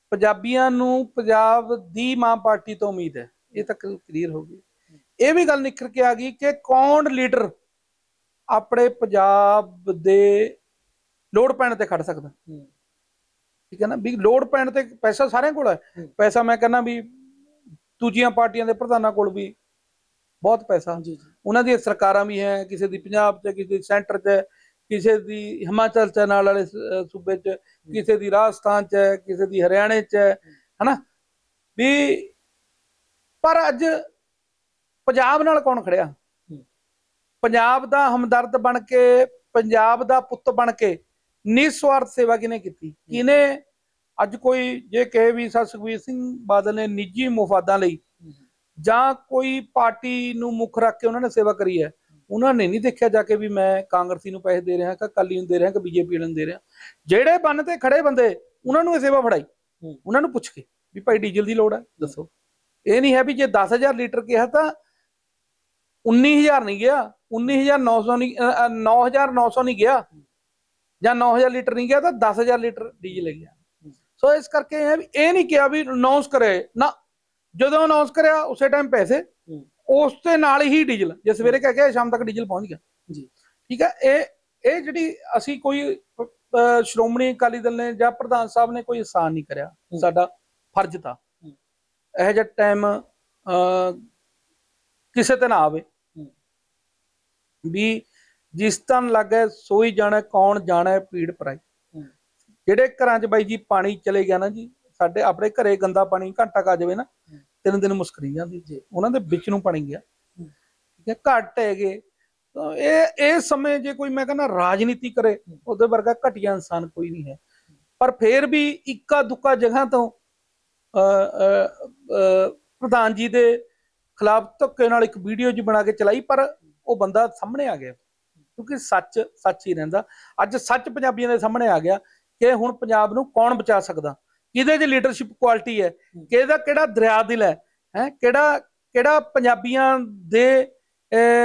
ਪੰਜਾਬੀਆਂ ਨੂੰ ਪੰਜਾਬ ਦੀ ਮਾਂ ਪਾਰਟੀ ਤੋਂ ਉਮੀਦ ਹੈ। ਇਹ ਤਾਂ ਕਲੀਅਰ ਹੋ ਗਈ। ਇਹ ਵੀ ਗੱਲ ਨਿਖਰ ਕੇ ਆ ਗਈ ਕਿ ਕੌਣ ਲੀਡਰ ਆਪਣੇ ਪੰਜਾਬ ਦੇ ਲੋੜ ਪੈਣ ਤੇ ਖੜ ਸਕਦਾ। ਠੀਕ ਹੈ ਨਾ? ਵੀ ਲੋੜ ਪੈਣ ਤੇ ਪੈਸਾ ਸਾਰਿਆਂ ਕੋਲ ਹੈ। ਪੈਸਾ ਮੈਂ ਕਹਿੰਦਾ ਵੀ ਦੂਜੀਆਂ ਪਾਰਟੀਆਂ ਦੇ ਪ੍ਰਧਾਨਾਂ ਕੋਲ ਵੀ ਬਹੁਤ ਪੈਸਾ। ਜੀ ਜੀ। ਉਹਨਾਂ ਦੀਆਂ ਸਰਕਾਰਾਂ ਵੀ ਹੈ ਕਿਸੇ ਦੀ ਪੰਜਾਬ 'ਚ ਕਿਸੇ ਦੀ ਸੈਂਟਰ 'ਚ ਕਿਸੇ ਦੀ ਹਿਮਾਚਲ 'ਚ ਨਾਲ ਵਾਲੇ ਸੂਬੇ 'ਚ ਕਿਸੇ ਦੀ ਰਾਜਸਥਾਨ 'ਚ ਹੈ, ਕਿਸੇ ਦੀ ਹਰਿਆਣੇ 'ਚ ਹੈ, ਹਨਾ? ਵੀ ਪਰ ਅੱਜ ਪੰਜਾਬ ਨਾਲ ਕੌਣ ਖੜਿਆ? ਪੰਜਾਬ ਦਾ ਹਮਦਰਦ ਬਣ ਕੇ ਪੰਜਾਬ ਦਾ ਪੁੱਤ ਬਣ ਕੇ ਨਿਸਵਾਰਥ ਸੇਵਾ ਕਿਨੇ ਕੀਤੀ? ਕਿਨੇ ਅੱਜ ਕੋਈ ਜੇ ਕਹੇ ਵੀ ਸਰ ਸੁਖਬੀਰ ਸਿੰਘ ਬਾਦਲ ਨੇ ਨਿੱਜੀ ਮੁਫਾਦਾਂ ਲਈ ਜਾਂ ਕੋਈ ਪਾਰਟੀ ਨੂੰ ਮੁੱਖ ਰੱਖ ਕੇ ਉਹਨਾਂ ਨੇ ਸੇਵਾ ਕਰੀ ਹੈ ਉਹਨਾਂ ਨੇ ਨਹੀਂ ਦੇਖਿਆ ਜਾ ਕੇ ਵੀ ਮੈਂ ਕਾਂਗਰਸੀ ਨੂੰ ਪੈਸੇ ਦੇ ਰਿਹਾ ਕਿ ਅਕਾਲੀ ਨੂੰ ਦੇ ਰਿਹਾ ਕਿ ਬੀਜੇਪੀ ਨੂੰ ਦੇ ਰਿਹਾ? ਜਿਹੜੇ ਬੰਨ ਤੇ ਖੜੇ ਬੰਦੇ ਉਹਨਾਂ ਨੂੰ ਇਹ ਸੇਵਾ ਫੜਾਈ। ਉਹਨਾਂ ਨੂੰ ਪੁੱਛ ਕੇ ਵੀ ਭਾਈ ਡੀਜ਼ਲ ਦੀ ਲੋੜ ਹੈ ਦੱਸੋ। ਇਹ ਨਹੀਂ ਹੈ ਵੀ ਜੇ 10000 ਲੀਟਰ ਕਿਹਾ ਤਾਂ 19000 ਨਹੀਂ ਗਿਆ। 19900 ਨਹੀਂ ਅ, ਅ, 9900 ਨਹੀਂ ਗਿਆ ਜਾਂ 9000 ਲੀਟਰ ਨਹੀਂ ਗਿਆ ਤਾਂ 10000 ਲੀਟਰ ਡੀਜ਼ਲ ਗਿਆ ਸੋ ਇਸ ਕਰਕੇ ਇਹ ਹੈ ਵੀ ਇਹ ਨਹੀਂ ਕਿਹਾ ਵੀ ਅਨਾਉਂਸ ਕਰੇ ਨਾ ਜਦੋਂ ਅਨਾਉਂਸ ਕਰਿਆ ਉਸੇ ਟਾਈਮ ਪੈਸੇ। ਉਸ ਦੇ ਨਾਲ ਹੀ ਡੀਜ਼ਲ ਜੇ ਸਵੇਰੇ ਕਹਿ ਕੇ ਸ਼ਾਮ ਤੱਕ ਡੀਜ਼ਲ ਪਹੁੰਚ ਗਿਆ ਜੀ। ਠੀਕ ਹੈ ਇਹ ਇਹ ਜਿਹੜੀ ਅਸੀਂ ਕੋਈ ਸ਼੍ਰੋਮਣੀ ਅਕਾਲੀ ਦਲ ਨੇ ਜਾਂ ਪ੍ਰਧਾਨ ਸਾਹਿਬ ਨੇ ਕੋਈ ਆਸਾਨ ਨਹੀਂ ਕਰਿਆ। ਸਾਡਾ ਫਰਜ਼ ਤਾਂ ਇਹੋ ਜਿਹਾ ਟਾਈਮ ਕਿਸੇ ਤੇ ਨਾ ਆਵੇ। ਵੀ ਜਿਸ ਤਨ ਲੱਗੇ ਸੋਈ ਜਾਣਾ ਕੌਣ ਜਾਣਾ ਪੀੜ ਪਰਾਈ ਜਿਹੜੇ ਘਰਾਂ 'ਚ ਬਾਈ ਜੀ ਪਾਣੀ ਚਲੇ ਗਿਆ ਨਾ ਜੀ ਸਾਡੇ ਆਪਣੇ ਘਰੇ ਗੰਦਾ ਪਾਣੀ ਘੰਟਾ ਕਾ ਜਾਵੇ ਨਾ ਤਿੰਨ ਦਿਨ ਮੁਸਕਰੀ ਜਾਂਦੀ ਜੀ ਉਹਨਾਂ ਦੇ ਵਿੱਚ ਨੂੰ ਪਾਣੀ ਗਿਆ। ਠੀਕ ਹੈ ਘੱਟ ਹੈਗੇ। ਤਾਂ ਇਹ ਇਹ ਸਮੇਂ ਜੇ ਕੋਈ ਮੈਂ ਕਹਿੰਦਾ ਰਾਜਨੀਤੀ ਕਰੇ ਉਹਦੇ ਵਰਗਾ ਘਟੀਆ ਇਨਸਾਨ ਕੋਈ ਨਹੀਂ ਹੈ। ਪਰ ਫੇਰ ਵੀ ਇੱਕਾ ਦੁੱਕਾ ਜਗ੍ਹਾ ਤੋਂ ਪ੍ਰਧਾਨ ਜੀ ਦੇ ਖਿਲਾਫ ਧੱਕੇ ਨਾਲ ਇੱਕ ਵੀਡੀਓ ਜੀ ਬਣਾ ਕੇ ਚਲਾਈ ਪਰ ਉਹ ਬੰਦਾ ਸਾਹਮਣੇ ਆ ਗਿਆ। ਕਿਉਂਕਿ ਸੱਚ ਸੱਚ ਹੀ ਰਹਿੰਦਾ। ਅੱਜ ਸੱਚ ਪੰਜਾਬੀਆਂ ਦੇ ਸਾਹਮਣੇ ਆ ਗਿਆ ਕਿ ਹੁਣ ਪੰਜਾਬ ਨੂੰ ਕੌਣ ਬਚਾ ਸਕਦਾ? ਕਿਹਦੇ 'ਚ ਲੀਡਰਸ਼ਿਪ ਕੁਆਲਿਟੀ ਹੈ? ਕਿਹਦਾ ਕਿਹੜਾ ਦਰਿਆ ਦਿਲ ਹੈ? ਹੈ? ਕਿਹੜਾ ਕਿਹੜਾ ਪੰਜਾਬੀਆਂ ਦੇ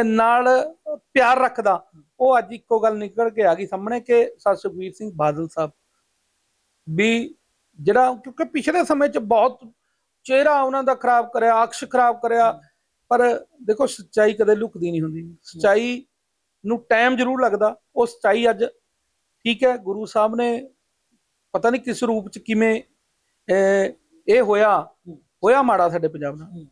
ਨਾਲ ਪਿਆਰ ਰੱਖਦਾ? ਉਹ ਅੱਜ ਇੱਕੋ ਗੱਲ ਨਿਕਲ ਕੇ ਆ ਗਈ ਸਾਹਮਣੇ ਕਿ ਸਰ ਸੁਖਬੀਰ ਸਿੰਘ ਬਾਦਲ ਸਾਹਿਬ। ਵੀ ਜਿਹੜਾ ਕਿਉਂਕਿ ਪਿਛਲੇ ਸਮੇਂ 'ਚ ਬਹੁਤ ਚਿਹਰਾ ਉਹਨਾਂ ਦਾ ਖਰਾਬ ਕਰਿਆ ਅਕਸ਼ ਖਰਾਬ ਕਰਿਆ ਪਰ ਦੇਖੋ ਸੱਚਾਈ ਕਦੇ ਲੁਕਦੀ ਨਹੀਂ ਹੁੰਦੀ। ਸੱਚਾਈ ਨੂੰ ਟਾਈਮ ਜ਼ਰੂਰ ਲੱਗਦਾ। ਉਹ ਸੱਚਾਈ ਅੱਜ ਠੀਕ ਹੈ ਗੁਰੂ ਸਾਹਿਬ ਨੇ ਪਤਾ ਨਹੀਂ ਕਿਸ ਰੂਪ 'ਚ ਕਿਵੇਂ ਇਹ ਹੋਇਆ ਹੋਇਆ ਮਾੜਾ ਸਾਡੇ ਪੰਜਾਬ ਨਾਲ।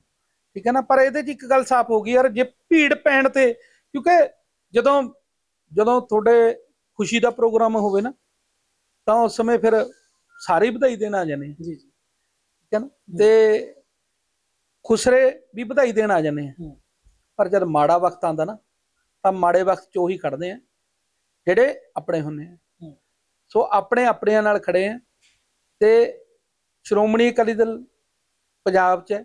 ਠੀਕ ਹੈ ਨਾ? ਪਰ ਇਹਦੇ 'ਚ ਇੱਕ ਗੱਲ ਸਾਫ਼ ਹੋ ਗਈ ਯਾਰ ਜੇ ਭੀੜ ਪੈਣ ਤੇ ਕਿਉਂਕਿ ਜਦੋਂ ਜਦੋਂ ਤੁਹਾਡੇ ਖੁਸ਼ੀ ਦਾ ਪ੍ਰੋਗਰਾਮ ਹੋਵੇ ਨਾ ਤਾਂ ਉਸ ਸਮੇਂ ਫਿਰ ਸਾਰੇ ਵਧਾਈ ਦੇਣ ਆ ਜਾਂਦੇ ਜੀ ਜੀ। ਠੀਕ ਹੈ ਨਾ? ਤੇ ਖੁਸਰੇ ਵੀ ਵਧਾਈ ਦੇਣ ਆ ਜਾਂਦੇ ਆ। ਹੂੰ। ਪਰ ਜਦ ਮਾੜਾ ਵਕਤ ਆਂਦਾ ਨਾ ਤਾਂ ਮਾੜੇ ਵਕਤ 'ਚ ਉਹੀ ਖੜਦੇ ਆ ਜਿਹੜੇ ਆਪਣੇ ਹੁੰਦੇ ਆ। ਹੂੰ। ਸੋ ਆਪਣੇ ਆਪਣਿਆਂ ਨਾਲ ਖੜੇ ਆ ਤੇ ਸ਼੍ਰੋਮਣੀ ਅਕਾਲੀ ਦਲ ਪੰਜਾਬ 'ਚ ਹੈ।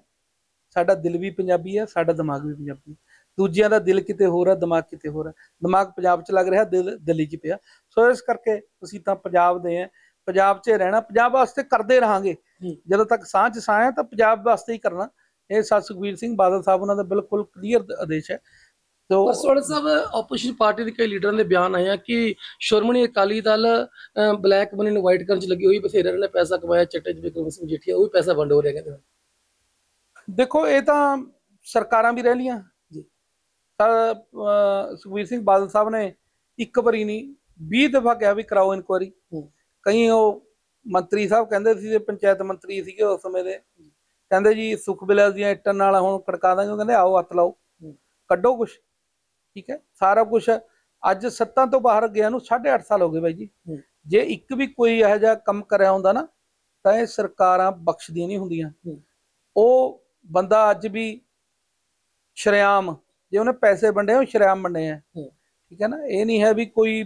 ਸਾਡਾ ਦਿਲ ਵੀ ਪੰਜਾਬੀ ਹੈ ਸਾਡਾ ਦਿਮਾਗ ਵੀ ਪੰਜਾਬੀ ਹੈ। ਦੂਜਿਆਂ ਦਾ ਦਿਲ ਕਿਤੇ ਹੋਰ ਹੈ ਦਿਮਾਗ ਕਿਤੇ ਹੋਰ ਹੈ। ਦਿਮਾਗ ਪੰਜਾਬ 'ਚ ਲੱਗ ਰਿਹਾ ਦਿਲ ਦਿੱਲੀ 'ਚ ਪਿਆ। ਸੋ ਇਸ ਕਰਕੇ ਅਸੀਂ ਤਾਂ ਪੰਜਾਬ ਦੇ ਆ। ਪੰਜਾਬ 'ਚ ਰਹਿਣਾ ਪੰਜਾਬ ਵਾਸਤੇ ਕਰਦੇ ਰਹਾਂਗੇ। ਜਦੋਂ ਤੱਕ ਸਾਹ 'ਚ ਸਾਹ ਹੈ ਤਾਂ ਪੰਜਾਬ ਵਾਸਤੇ ਹੀ ਕਰਨਾ। ਇਹ ਸਰ ਸੁਖਬੀਰ ਸਿੰਘ ਬਾਦਲ ਸਾਹਿਬ ਉਹਨਾਂ ਦਾ ਬਿਲਕੁਲ ਕਲੀਅਰ ਆਦੇਸ਼ ਹੈ ਸੋ ਪਰ ਸੋਹਣ ਸਾਹਿਬ ਆਪੋਜੀਸ਼ਨ ਪਾਰਟੀ ਦੇ ਕਈ ਲੀਡਰਾਂ ਦੇ ਬਿਆਨ ਆਏ ਆ ਕਿ ਸ਼੍ਰੋਮਣੀ ਅਕਾਲੀ ਦਲ ਬਲੈਕ ਮਨੀ ਨੂੰ ਵਾਈਟ ਕਰਨ ਚ ਲੱਗੀ ਹੋਈ ਬਥੇਰੇ ਨੇ ਪੈਸਾ ਕਮਾਇਆ ਚੱਟੇ ਚ ਬਿਕਰਮ ਸਿੰਘ ਜੇਠੀਆ ਉਹ ਵੀ ਪੈਸਾ ਵੰਡ ਹੋ ਰਿਹਾ ਕਹਿੰਦੇ ਦੇਖੋ ਇਹ ਤਾਂ ਸਰਕਾਰਾਂ ਵੀ ਰਹਿ ਲੀਆਂ ਜੀ। ਤਾਂ ਸੁਖਬੀਰ ਸਿੰਘ ਬਾਦਲ ਸਾਹਿਬ ਨੇ ਇੱਕ ਵਾਰੀ ਨਹੀਂ 20 ਦਫਾ ਕਿਹਾ ਵੀ ਕਰਾਓ ਇਨਕੁਆਰੀ ਹੂੰ। ਕਈ ਉਹ ਮੰਤਰੀ ਸਾਹਿਬ ਕਹਿੰਦੇ ਸੀ ਜੇ ਪੰਚਾਇਤ ਮੰਤਰੀ ਸੀਗੇ ਉਸ ਸਮੇਂ ਦੇ ਕਹਿੰਦੇ ਜੀ ਸੁਖ ਬਿਲਾਸ ਦੀਆਂ ਇੱਟਾਂ ਨਾਲ ਹੁਣ ਖੜਕਾ ਦਾਂਗੇ ਉਹ ਕਹਿੰਦੇ ਆਓ ਹੱਥ ਲਾਓ। ਕੱਢੋ ਕੁਛ ਠੀਕ ਹੈ ਸਾਰਾ ਕੁਝ ਅੱਜ ਸੱਤਾਂ ਤੋਂ ਬਾਹਰ ਗਿਆ ਨੂੰ 8.5 ਸਾਲ ਹੋ ਗਏ ਬਾਈ ਜੀ। ਜੇ ਇੱਕ ਵੀ ਕੋਈ ਇਹੋ ਜਿਹਾ ਕੰਮ ਕਰਿਆ ਹੁੰਦਾ ਨਾ ਤਾਂ ਇਹ ਸਰਕਾਰਾਂ ਬਖਸ਼ਦੀਆਂ ਨਹੀਂ ਹੁੰਦੀਆਂ। ਉਹ ਬੰਦਾ ਅੱਜ ਵੀ ਸ਼ਰਿਆਮ ਜੇ ਉਹਨੇ ਪੈਸੇ ਵੰਡੇ ਉਹ ਸ਼ਰਿਆਮ ਵੰਡੇ ਆ। ਠੀਕ ਹੈ ਨਾ ਇਹ ਨਹੀਂ ਹੈ ਵੀ ਕੋਈ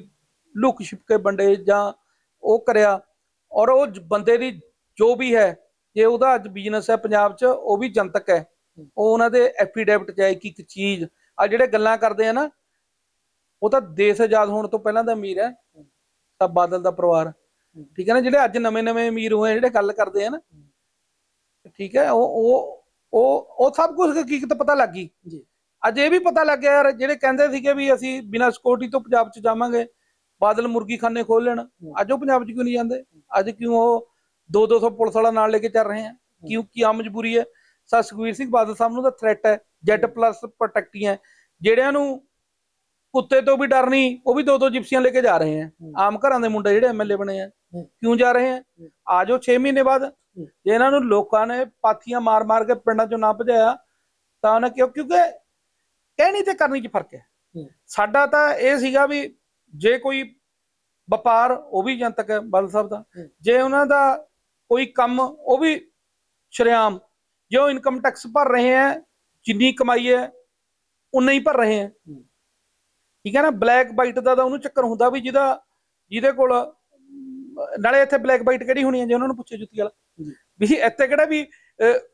ਲੁਕ ਛਿਪ ਕੇ ਵੰਡੇ ਜਾਂ ਉਹ ਕਰਿਆ ਔਰ ਉਹ ਬੰਦੇ ਦੀ ਜੋ ਵੀ ਹੈ ਜੇ ਉਹਦਾ ਅੱਜ ਬਿਜ਼ਨਸ ਹੈ ਪੰਜਾਬ 'ਚ ਉਹ ਵੀ ਜਨਤਕ ਹੈ। ਉਹ ਉਹਨਾਂ ਦੇ ਐਫੀਡੇਵਿਟ 'ਚ ਹੈ ਕਿ ਇੱਕ ਚੀਜ਼ ਆ ਜਿਹੜੇ ਗੱਲਾਂ ਕਰਦੇ ਆ ਨਾ ਉਹ ਤਾਂ ਦੇਸ਼ ਆਜ਼ਾਦ ਹੋਣ ਤੋਂ ਪਹਿਲਾਂ ਦਾ ਅਮੀਰ ਹੈ ਤਾਂ ਬਾਦਲ ਦਾ ਪਰਿਵਾਰ। ਠੀਕ ਹੈ ਨਾ ਜਿਹੜੇ ਅੱਜ ਨਵੇਂ-ਨਵੇਂ ਅਮੀਰ ਹੋਏ ਜਿਹੜੇ ਗੱਲ ਕਰਦੇ ਆ ਨਾ ਠੀਕ ਹੈ ਉਹ ਉਹ ਉਹ ਉਹ ਸਭ ਕੁਝ ਹਕੀਕਤ ਪਤਾ ਲੱਗ ਗਈ। ਜੀ। ਅੱਜ ਇਹ ਵੀ ਪਤਾ ਲੱਗ ਗਿਆ ਯਾਰ ਜਿਹੜੇ ਕਹਿੰਦੇ ਸੀਗੇ ਵੀ ਅਸੀਂ ਬਿਨਾਂ ਸਿਕਿਉਰਿਟੀ ਤੋਂ ਪੰਜਾਬ 'ਚ ਜਾਵਾਂਗੇ ਬਾਦਲ ਮੁਰਗੀ ਖਾਨੇ ਖੋਲ ਲੈਣ ਅੱਜ ਉਹ ਪੰਜਾਬ 'ਚ ਕਿਉਂ ਨਹੀਂ ਜਾਂਦੇ? ਅੱਜ ਕਿਉਂ ਉਹ 2-200 ਪੁਲਿਸ ਵਾਲਾ ਨਾਲ ਲੈ ਕੇ ਚੱਲ ਰਹੇ ਆ। ਕਿਉਂ ਕੀ ਆ ਮਜਬੂਰੀ ਹੈ? ਸਰ ਸੁਖਵੀਰ ਸਿੰਘ ਬਾਦਲ ਸਾਹਿਬ ਨੂੰ ਤਾਂ ਥ੍ਰੈਟ ਹੈ। ਜੈਟ ਪਲੱਸ ਪ੍ਰੋਟੈਕਟੀਆਂ ਜਿਹੜਿਆਂ ਨੂੰ ਕੁੱਤੇ ਤੋਂ ਵੀ ਡਰ ਨਹੀਂ ਉਹ ਵੀ ਦੋ ਦੋ ਜਿਪਸੀਆਂ ਲੈ ਕੇ ਜਾ ਰਹੇ ਆ। ਆਮ ਘਰਾਂ ਦੇ ਮੁੰਡੇ ਜਿਹੜੇ ਐਮਐਲਏ ਬਣੇ ਆ। ਕਿਉਂ ਜਾ ਰਹੇ ਆ? ਆ ਜਾਓ 6 ਮਹੀਨੇ ਬਾਅਦ। ਜੇ ਇਹਨਾਂ ਨੂੰ ਲੋਕਾਂ ਨੇ ਪਾਥੀਆਂ ਮਾਰ-ਮਾਰ ਕੇ ਪਿੰਡਾਂ ਚੋਂ ਨਾ ਭਜਾਇਆ ਤਾਂ ਉਹਨੇ ਕਿਉਂ? ਕਿਉਂਕਿ ਕਹਿਣੀ ਤੇ ਕਰਨੀ 'ਚ ਫ਼ਰਕ ਹੈ। ਸਾਡਾ ਤਾਂ ਇਹ ਸੀਗਾ ਵੀ ਜੇ ਕੋਈ ਵਪਾਰ ਉਹ ਵੀ ਜਨਤਕ ਹੈ ਬਾਦਲ ਸਾਹਿਬ ਦਾ। ਜੇ ਉਹਨਾਂ ਦਾ ਕੋਈ ਕੰਮ ਉਹ ਵੀ ਸ਼ਰੇਆਮ। ਜੇ ਉਹ ਇਨਕਮ ਟੈਕਸ ਭਰ ਰਹੇ ਹੈ ਜਿੰਨੀ ਕਮਾਈ ਹੈ ਉਨਾ ਹੀ ਭਰ ਰਹੇ ਹੈ। ਠੀਕ ਹੈ ਨਾ? ਬਲੈਕ ਵਾਈਟ ਦਾ ਤਾਂ ਉਹਨੂੰ ਚੱਕਰ ਹੁੰਦਾ ਵੀ ਜਿਹਦਾ ਜਿਹਦੇ ਕੋਲ ਨਾਲੇ ਇੱਥੇ ਬਲੈਕ ਵਾਈਟ ਕਿਹੜੀ ਹੋਣੀ ਹੈ ਜੇ ਉਹਨਾਂ ਨੂੰ ਪੁੱਛੇ ਜੁੱਤੀ ਵਾਲਾ। ਵੀ ਇੱਥੇ ਕਿਹੜਾ ਵੀ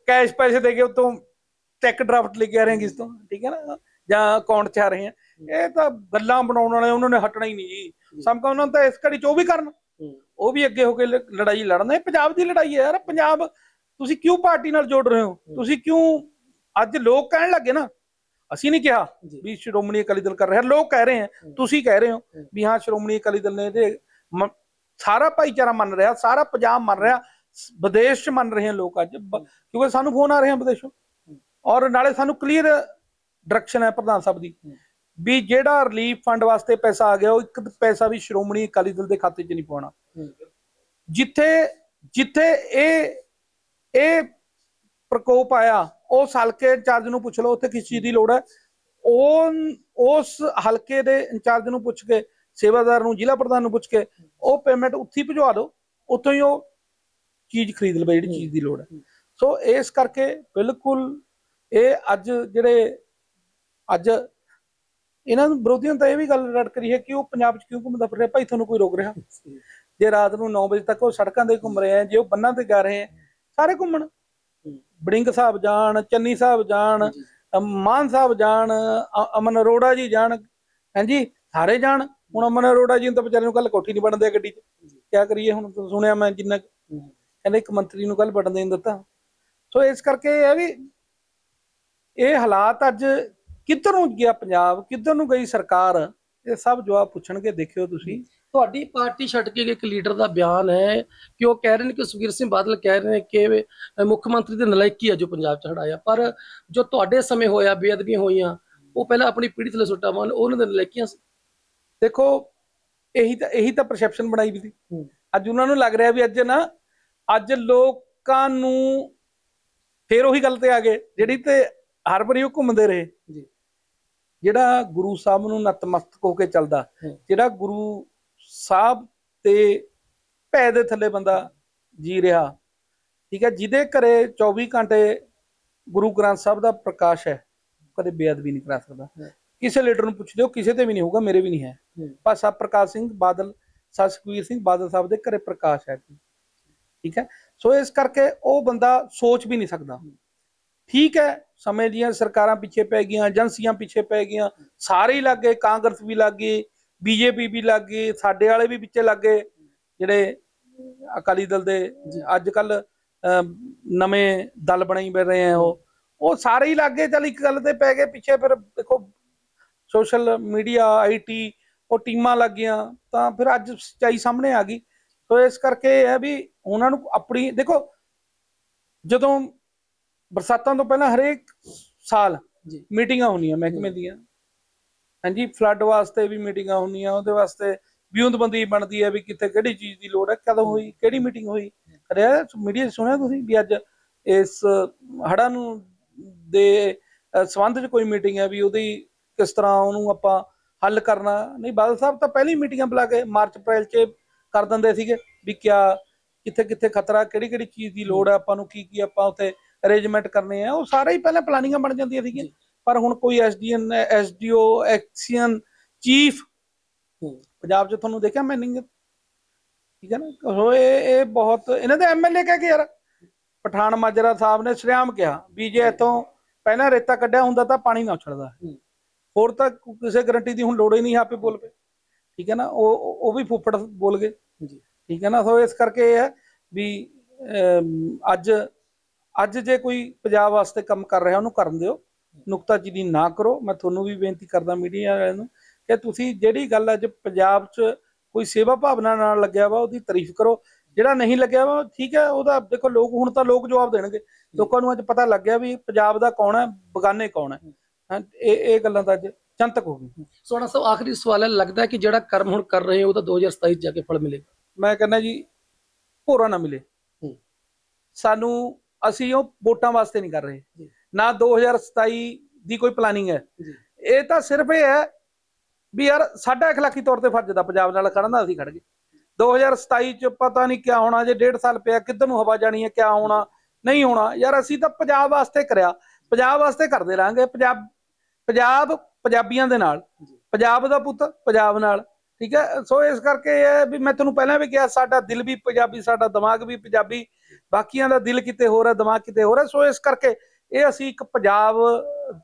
ਕੈਸ਼ ਪੈਸੇ ਦੇ ਕੇ ਉਤੋਂ ਚੈੱਕ ਡਰਾਫਟ ਲੈ ਕੇ ਆ ਰਹੇ ਕਿਸ ਤੋਂ ਠੀਕ ਹੈ ਨਾ? ਜਾਂ ਅਕਾਊਂਟ 'ਚ ਆ ਰਹੇ ਆ ਇਹ ਤਾਂ ਗੱਲਾਂ ਬਣਾਉਣ ਵਾਲੇ ਉਹਨਾਂ ਨੇ ਹਟਣਾ ਹੀ ਨਹੀਂ ਜੀ। ਸਮਕਾ ਉਹਨਾਂ ਨੂੰ ਤਾਂ ਇਸ ਘੜੀ 'ਚ ਉਹ ਵੀ ਕਰਨ। ਉਹ ਵੀ ਅੱਗੇ ਹੋ ਕੇ ਲੜਾਈ ਲੜਨ ਪੰਜਾਬ ਦੀ ਲੜਾਈ ਹੈ ਯਾਰ। ਪੰਜਾਬ ਤੁਸੀਂ ਕਿਉਂ ਪਾਰਟੀ ਨਾਲ ਜੋੜ ਰਹੇ ਹੋ? ਤੁਸੀਂ ਕਿਉਂ ਅੱਜ ਲੋਕ ਕਹਿਣ ਲੱਗੇ ਨਾ। ਅਸੀਂ ਨਹੀਂ ਕਿਹਾ ਵੀ ਸ਼੍ਰੋਮਣੀ ਅਕਾਲੀ ਦਲ ਕਰ ਰਿਹਾ। ਲੋਕ ਕਹਿ ਰਹੇ ਆ। ਤੁਸੀਂ ਕਹਿ ਰਹੇ ਹੋ। ਵੀ ਹਾਂ ਸ਼੍ਰੋਮਣੀ ਅਕਾਲੀ ਦਲ ਨੇ ਇਹਦੇ ਮ- ਸਾਰਾ ਭਾਈਚਾਰਾ ਮੰਨ ਰਿਹਾ। ਸਾਰਾ ਪੰਜਾਬ ਮੰਨ ਰਿਹਾ। ਵਿਦੇਸ਼ 'ਚ ਮੰਨ ਰਹੇ ਆ ਲੋਕ ਅੱਜ। ਕਿਉਂਕਿ ਸਾਨੂੰ ਫੋਨ ਆ ਰਹੇ ਆ ਵਿਦੇਸ਼ੋਂ। ਔਰ ਨਾਲੇ ਸਾਨੂੰ ਕਲੀਅਰ ਡਾਇਰੈਕਸ਼ਨ ਹੈ ਪ੍ਰਧਾਨ ਸਾਹਿਬ ਦੀ। ਵੀ ਜਿਹੜਾ ਰਿਲੀਫ ਫੰਡ ਵਾਸਤੇ ਪੈਸਾ ਆ ਗਿਆ ਉਹ ਇੱਕ ਪੈਸਾ ਵੀ ਸ਼੍ਰੋਮਣੀ ਅਕਾਲੀ ਦਲ ਦੇ ਖਾਤੇ 'ਚ ਨਹੀਂ ਪਾਉਣਾ ਜਿੱਥੇ ਜਿੱਥੇ ਇਹ ਇਹ ਪ੍ਰਕੋਪ ਆਇਆ ਉਸ ਹਲਕੇ ਇੰਚਾਰਜ ਨੂੰ ਪੁੱਛ ਲਓ, ਉੱਥੇ ਕਿਸ ਚੀਜ਼ ਦੀ ਲੋੜ ਹੈ। ਉਹ, ਉਸ ਹਲਕੇ ਦੇ ਇੰਚਾਰਜ ਨੂੰ ਪੁੱਛ ਕੇ, ਸੇਵਾਦਾਰ ਨੂੰ, ਜ਼ਿਲ੍ਹਾ ਪ੍ਰਧਾਨ ਨੂੰ ਪੁੱਛ ਕੇ, ਉਹ ਪੇਮੈਂਟ ਉੱਥੇ ਹੀ ਭਿਜਵਾ ਦਿਓ ਉੱਥੋਂ ਹੀ ਉਹ ਚੀਜ਼ ਖਰੀਦ ਲਵੇ, ਜਿਹੜੀ ਚੀਜ਼ ਦੀ ਲੋੜ ਹੈ। ਸੋ ਇਸ ਕਰਕੇ ਬਿਲਕੁਲ ਇਹ ਅੱਜ ਜਿਹੜੇ, ਅੱਜ ਇਹਨਾਂ ਨੂੰ ਵਿਰੋਧੀਆਂ ਨੂੰ ਤਾਂ ਇਹ ਵੀ ਗੱਲ ਰੜਕ ਕਰੀ ਹੈ ਕਿ ਉਹ ਪੰਜਾਬ 'ਚ ਕਿਉਂ ਘੁੰਮਦਾ ਫਿਰ ਰਿਹਾ? ਭਾਈ, ਤੁਹਾਨੂੰ ਕੋਈ ਰੋਕ ਰਿਹਾ? ਜੇ ਰਾਤ ਨੂੰ 9 ਵਜੇ ਤੱਕ ਉਹ ਸੜਕਾਂ ਤੇ ਘੁੰਮ ਰਹੇ ਆ ਜੇ ਉਹ ਬੰਨਾਂ ਤੇ ਜਾ ਰਹੇ ਆ ਸਾਰੇ ਘੁੰਮਣ। ਬੜਿੰਗ ਸਾਹਿਬ ਜਾਣ ਚੰਨੀ ਸਾਹਿਬ ਜਾਣ ਮਾਨ ਸਾਹਿਬ ਜਾਣ ਅਮਨ ਅਰੋੜਾ ਜੀ ਜਾਣ ਹਾਂਜੀ? ਸਾਰੇ ਜਾਣ। ਹੁਣ ਅਮਨ ਅਰੋੜਾ ਜੀ ਨੂੰ ਤਾਂ ਵਿਚਾਰੇ ਨੂੰ ਕੱਲ ਕੋਠੀ ਨਹੀਂ ਬਣਦੇ ਗੱਡੀ 'ਚ। ਕੀ ਕਰੀਏ ਹੁਣ? ਸੁਣਿਆ ਮੈਂ ਜਿੰਨਾ ਕਹਿੰਦੇ ਇੱਕ ਮੰਤਰੀ ਨੂੰ ਕੱਲ ਬਟਨ ਦੇਣ ਦਿੱਤਾ। ਸੋ ਇਸ ਕਰਕੇ ਇਹ ਆ ਵੀ ਇਹ ਹਾਲਾਤ ਅੱਜ ਕਿੱਧਰ ਨੂੰ ਗਿਆ ਪੰਜਾਬ ਕਿੱਧਰ ਨੂੰ ਗਈ ਸਰਕਾਰ? ਇਹ ਸਭ ਜਵਾਬ ਪੁੱਛਣਗੇ ਦੇਖਿਓ ਤੁਸੀਂ। ਤੁਹਾਡੀ ਪਾਰਟੀ ਛੱਡ ਕੇ ਇੱਕ ਲੀਡਰ ਦਾ ਬਿਆਨ ਹੈ ਕਿ ਉਹ ਕਹਿ ਰਹੇ ਨੇ ਕਿ ਸੁਖਬੀਰ ਸਿੰਘ ਬਾਦਲ ਕਹਿ ਰਹੇ ਨੇ ਕਿ ਮੁੱਖ ਮੰਤਰੀ ਦੇ ਨਲਾਇਕੀ ਹੈ ਜੋ ਪੰਜਾਬ ਚ ਹੜਾਇਆ ਪਰ ਜੋ ਤੁਹਾਡੇ ਸਮੇਂ ਹੋਇਆ ਬੇਅਦਬੀਆਂ ਹੋਈਆਂ ਉਹ ਪਹਿਲਾਂ ਆਪਣੀ ਪੀੜ੍ਹੀ ਥਲੇ ਸੁੱਟਾ ਮਾਨ ਉਹਨਾਂ ਦੇ ਨਲਾਇਕੀਆਂ ਸੀ ਦੇਖੋ ਇਹੀ ਤਾਂ ਇਹੀ ਤਾਂ ਪਰਸੈਪਸ਼ਨ ਬਣਾਈ ਵੀ ਸੀ। ਅੱਜ ਉਹਨਾਂ ਨੂੰ ਲੱਗ ਰਿਹਾ ਵੀ ਅੱਜ ਨਾ ਅੱਜ ਲੋਕਾਂ ਨੂੰ ਫੇਰ ਉਹੀ ਗੱਲ ਤੇ ਆ ਗਏ ਜਿਹੜੀ ਤੇ ਹਰ ਵਾਰੀ ਉਹ ਘੁੰਮਦੇ ਰਹੇ ਜੀ। ਜਿਹੜਾ ਗੁਰੂ ਸਾਹਿਬ ਨੂੰ ਨਤਮਸਤਕ ਹੋ ਕੇ ਚੱਲਦਾ। ਜਿਹੜਾ ਗੁਰੂ ਸਾਹਿਬ ਤੇ ਭੈ ਦੇ ਥੱਲੇ ਬੰਦਾ ਜੀ ਰਿਹਾ। ਠੀਕ ਹੈ ਜਿਹਦੇ ਘਰੇ 24 ਘੰਟੇ ਗੁਰੂ ਗ੍ਰੰਥ ਸਾਹਿਬ ਦਾ ਪ੍ਰਕਾਸ਼ ਹੈ ਕਦੇ ਬੇਅਦਬੀ ਨਹੀਂ ਕਰਾ ਸਕਦਾ। ਹੂੰ। ਕਿਸੇ ਲੀਡਰ ਨੂੰ ਪੁੱਛ ਲਿਓ ਕਿਸੇ ਤੇ ਵੀ ਨਹੀਂ ਹੋਊਗਾ ਮੇਰੇ ਵੀ ਨਹੀਂ ਹੈ। ਭਾਸ਼ਾ ਪ੍ਰਕਾਸ਼ ਸਿੰਘ ਬਾਦਲ ਸੁਖਬੀਰ ਸਿੰਘ ਬਾਦਲ ਸਾਹਿਬ ਦੇ ਘਰੇ ਪ੍ਰਕਾਸ਼ ਹੈ। ਠੀਕ ਹੈ ਸੋ ਇਸ ਕਰਕੇ ਉਹ ਬੰਦਾ ਸੋਚ ਵੀ ਨਹੀਂ ਸਕਦਾ। ਠੀਕ ਹੈ ਸਮੇਂ ਦੀਆਂ ਸਰਕਾਰਾਂ ਪਿੱਛੇ ਪੈ ਗਈਆਂ ਏਜੰਸੀਆਂ ਪਿੱਛੇ ਪੈ ਗਈਆਂ ਸਾਰੇ ਹੀ ਲੱਗ ਗਏ ਕਾਂਗਰਸ ਵੀ ਲੱਗ ਗਈ ਬੀਜੇਪੀ ਵੀ ਲੱਗ ਗਈ ਸਾਡੇ ਵਾਲੇ ਵੀ ਵਿੱਚੇ ਲੱਗ ਗਏ। ਜਿਹੜੇ ਅਕਾਲੀ ਦਲ ਦੇ ਅੱਜ ਕੱਲ ਨਵੇਂ ਦਲ ਬਣਾਈ ਬੈ ਰਹੇ ਆ ਉਹ। ਉਹ ਸਾਰੇ ਹੀ ਲੱਗ ਗਏ ਚੱਲ ਇੱਕ ਗੱਲ ਤੇ ਪੈ ਗਏ ਪਿੱਛੇ ਫਿਰ ਦੇਖੋ ਸੋਸ਼ਲ ਮੀਡੀਆ ਆਈਟੀ ਉਹ ਟੀਮਾਂ ਲੱਗ ਗਈਆਂ। ਤਾਂ ਫਿਰ ਅੱਜ ਸੱਚਾਈ ਸਾਹਮਣੇ ਆ ਗਈ। ਸੋ ਇਸ ਕਰਕੇ ਇਹ ਹੈ ਵੀ ਉਹਨਾਂ ਨੂੰ ਆਪਣੀ ਦੇਖੋ ਜਦੋਂ ਬਰਸਾਤਾਂ ਤੋਂ ਪਹਿਲਾਂ ਹਰੇਕ ਸਾਲ ਜੀ। ਮੀਟਿੰਗਾਂ ਹੁੰਦੀਆਂ ਮਹਿਕਮੇ ਦੀਆਂ। ਹਾਂਜੀ ਫਲੱਡ ਵਾਸਤੇ ਵੀ ਮੀਟਿੰਗਾਂ ਹੁੰਦੀਆਂ ਉਹਦੇ ਵਾਸਤੇ ਵਿਉਂਤਬੰਦੀ ਬਣਦੀ ਹੈ ਵੀ ਕਿੱਥੇ ਕਿਹੜੀ ਚੀਜ਼ ਦੀ ਲੋੜ ਹੈ ਕਦੋਂ ਹੋਈ ਕਿਹੜੀ ਮੀਟਿੰਗ ਹੋਈ। ਕਰਿਆ ਮੀਡੀਆ ਸੁਣਿਆ ਤੁਸੀਂ ਵੀ ਅੱਜ ਇਸ ਹੜ੍ਹਾਂ ਨੂੰ ਦੇ ਅ, 'ਚ ਕੋਈ ਮੀਟਿੰਗ ਹੈ ਵੀ ਉਹਦੀ ਕਿਸ ਤਰ੍ਹਾਂ ਉਹਨੂੰ ਆਪਾਂ ਹੱਲ ਕਰਨਾ। ਨਹੀਂ ਬਾਦਲ ਸਾਹਿਬ ਤਾਂ ਪਹਿਲੀ ਮੀਟਿੰਗਾਂ ਬੁਲਾ ਕੇ ਮਾਰਚ ਅਪ੍ਰੈਲ 'ਚ ਕਰ ਦਿੰਦੇ ਸੀਗੇ ਵੀ ਕਿਆ ਕਿੱਥੇ ਕਿੱਥੇ ਖਤਰਾ ਕਿਹੜੀ ਕਿਹੜੀ ਚੀਜ਼ ਦੀ ਲੋੜ ਹੈ ਆਪਾਂ ਨੂੰ ਕੀ ਕੀ ਆਪਾਂ ਉੱਥੇ ਅਰੇਂਜਮੈਂਟ ਕਰਨੇ ਆ। ਉਹ ਸਾਰੇ ਹੀ ਪਹਿਲਾਂ ਪਲਾਨਿੰਗਾਂ ਬਣ ਜਾਂਦੀਆਂ ਸੀਗੀਆਂ। ਪਰ ਹੁਣ ਕੋਈ ਐਸਡੀਐਨ ਐਸਡੀਓ ਐਕਸੀਅਨ ਚੀਫ ਹੂੰ। ਪੰਜਾਬ 'ਚ ਤੁਹਾਨੂੰ ਦੇਖਿਆ ਮੈਨਿੰਗ ਠੀਕ ਹੈ ਨਾ? ਸੋ ਇਹ ਇਹ ਬਹੁਤ ਇਹਨਾਂ ਦੇ ਐਮਐਲਏ ਕਹਿ ਕੇ ਯਾਰ ਪਠਾਨ ਮਾਜਰਾ ਸਾਹਿਬ ਨੇ ਸ਼੍ਰਿਆਮ ਕਿਹਾ ਵੀ ਜੇ ਇੱਥੋਂ ਪਹਿਲਾਂ ਰੇਤਾ ਕੱਢਿਆ ਹੁੰਦਾ ਤਾਂ ਪਾਣੀ ਨਾ ਉਛਲਦਾ। ਹੂੰ। ਹੋਰ ਤਾਂ ਕਿਸੇ ਗਰੰਟੀ ਦੀ ਹੁਣ ਲੋੜ ਹੀ ਨਹੀਂ ਆਪੇ ਬੋਲ ਪਏ। ਠੀਕ ਹੈ ਨਾ? ਉਹ ਉਹ- ਵੀ ਫੁੱਫੜ ਬੋਲ ਗਏ। ਜੀ। ਠੀਕ ਹੈ ਨਾ? ਸੋ ਇਸ ਕਰਕੇ ਇਹ ਹੈ ਵੀ ਅੱਜ ਅੱਜ ਜੇ ਕੋਈ ਪੰਜਾਬ ਵਾਸਤੇ ਕੰਮ ਕਰ ਰਿਹਾ ਉਹਨੂੰ ਕਰਨ ਦਿਓ। ਨੁਕਤਾਚੀਨੀ ਨਾ ਕਰੋ ਮੈਂ ਤੁਹਾਨੂੰ ਵੀ ਬੇਨਤੀ ਕਰਦਾ ਮੀਡੀਆ ਵਾਲਿਆਂ ਨੂੰ ਕਿ ਤੁਸੀਂ ਜਿਹੜੀ ਗੱਲ ਅੱਜ ਪੰਜਾਬ 'ਚ ਕੋਈ ਸੇਵਾ ਭਾਵਨਾ ਨਾਲ ਲੱਗਿਆ ਵਾ ਉਹਦੀ ਤਾਰੀਫ ਕਰੋ। ਜਿਹੜਾ ਨਹੀਂ ਲੱਗਿਆ ਵਾ ਠੀਕ ਹੈ ਉਹਦਾ ਦੇਖੋ ਲੋਕ ਹੁਣ ਤਾਂ ਲੋਕ ਜਵਾਬ ਦੇਣਗੇ। ਲੋਕਾਂ ਨੂੰ ਅੱਜ ਪਤਾ ਲੱਗ ਗਿਆ ਵੀ ਪੰਜਾਬ ਦਾ ਕੌਣ ਹੈ ਬਗਾਨੇ ਕੌਣ ਹੈ। ਇਹ ਇਹ ਗੱਲਾਂ ਤਾਂ ਅੱਜ ਜਨਤਕ ਹੋ ਗਈ ਸੋਣਾ ਸਾਹਿਬ ਆਖਰੀ ਸਵਾਲ ਹੈ ਲੱਗਦਾ ਕਿ ਜਿਹੜਾ ਕਰਮ ਹੁਣ ਕਰ ਰਹੇ ਹੋ ਉਹਦਾ 2027 ਚ ਜਾ ਕੇ ਫਲ ਮਿਲੇਗਾ? ਮੈਂ ਕਹਿੰਦਾ ਜੀ ਭੋਰਾ ਨਾ ਮਿਲੇ। ਸਾਨੂੰ ਅਸੀਂ ਉਹ ਵੋਟਾਂ ਵਾਸਤੇ ਨਹੀਂ ਕਰ ਰਹੇ। ਜੀ। ਨਾ 2027 ਦੀ ਕੋਈ ਪਲਾਨਿੰਗ ਹੈ ਜੀ। ਇਹ ਤਾਂ ਸਿਰਫ ਇਹ ਹੈ ਵੀ ਯਾਰ ਸਾਡਾ اخلاقی ਤੌਰ ਤੇ ਫਰਜ਼ ਦਾ ਪੰਜਾਬ ਨਾਲ ਖੜਨ ਦਾ ਅਸੀਂ ਖੜ ਗਏ 2027 ਚ ਪਤਾ ਨਹੀਂ ਕਿਆ ਹੋਣਾ ਜੇ ਡੇਢ ਸਾਲ ਪਿਆ ਕਿੱਧਰ ਨੂੰ ਹਵਾ ਜਾਣੀ ਹੈ ਕਿਆ ਹੋਣਾ ਨਹੀਂ ਹੋਣਾ ਯਾਰ ਅਸੀਂ ਤਾਂ ਪੰਜਾਬ ਵਾਸਤੇ ਕਰਿਆ ਪੰਜਾਬ ਵਾਸਤੇ ਕਰਦੇ ਰਹਾਂਗੇ ਪੰਜਾਬ ਪੰਜਾਬ ਪੰਜਾਬੀਆਂ ਦੇ ਨਾਲ ਜੀ। ਪੰਜਾਬ ਦਾ ਪੁੱਤ ਪੰਜਾਬ ਨਾਲ ਠੀਕ ਹੈ ਸੋ ਇਸ ਕਰਕੇ ਇਹ ਹੈ ਵੀ ਮੈਂ ਤੁਹਾਨੂੰ ਪਹਿਲਾਂ ਵੀ ਕਿਹਾ ਸਾਡਾ ਦਿਲ ਵੀ ਪੰਜਾਬੀ ਸਾਡਾ ਦਿਮਾਗ ਵੀ ਪੰਜਾਬੀ ਬਾਕੀਆਂ ਦਾ ਦਿਲ ਕਿਤੇ ਹੋਰ ਹੈ ਦਿਮਾਗ ਕਿਤੇ ਹੋਰ ਹੈ ਸੋ ਇਸ ਕਰਕੇ ਇਹ ਅਸੀਂ ਇੱਕ ਪੰਜਾਬ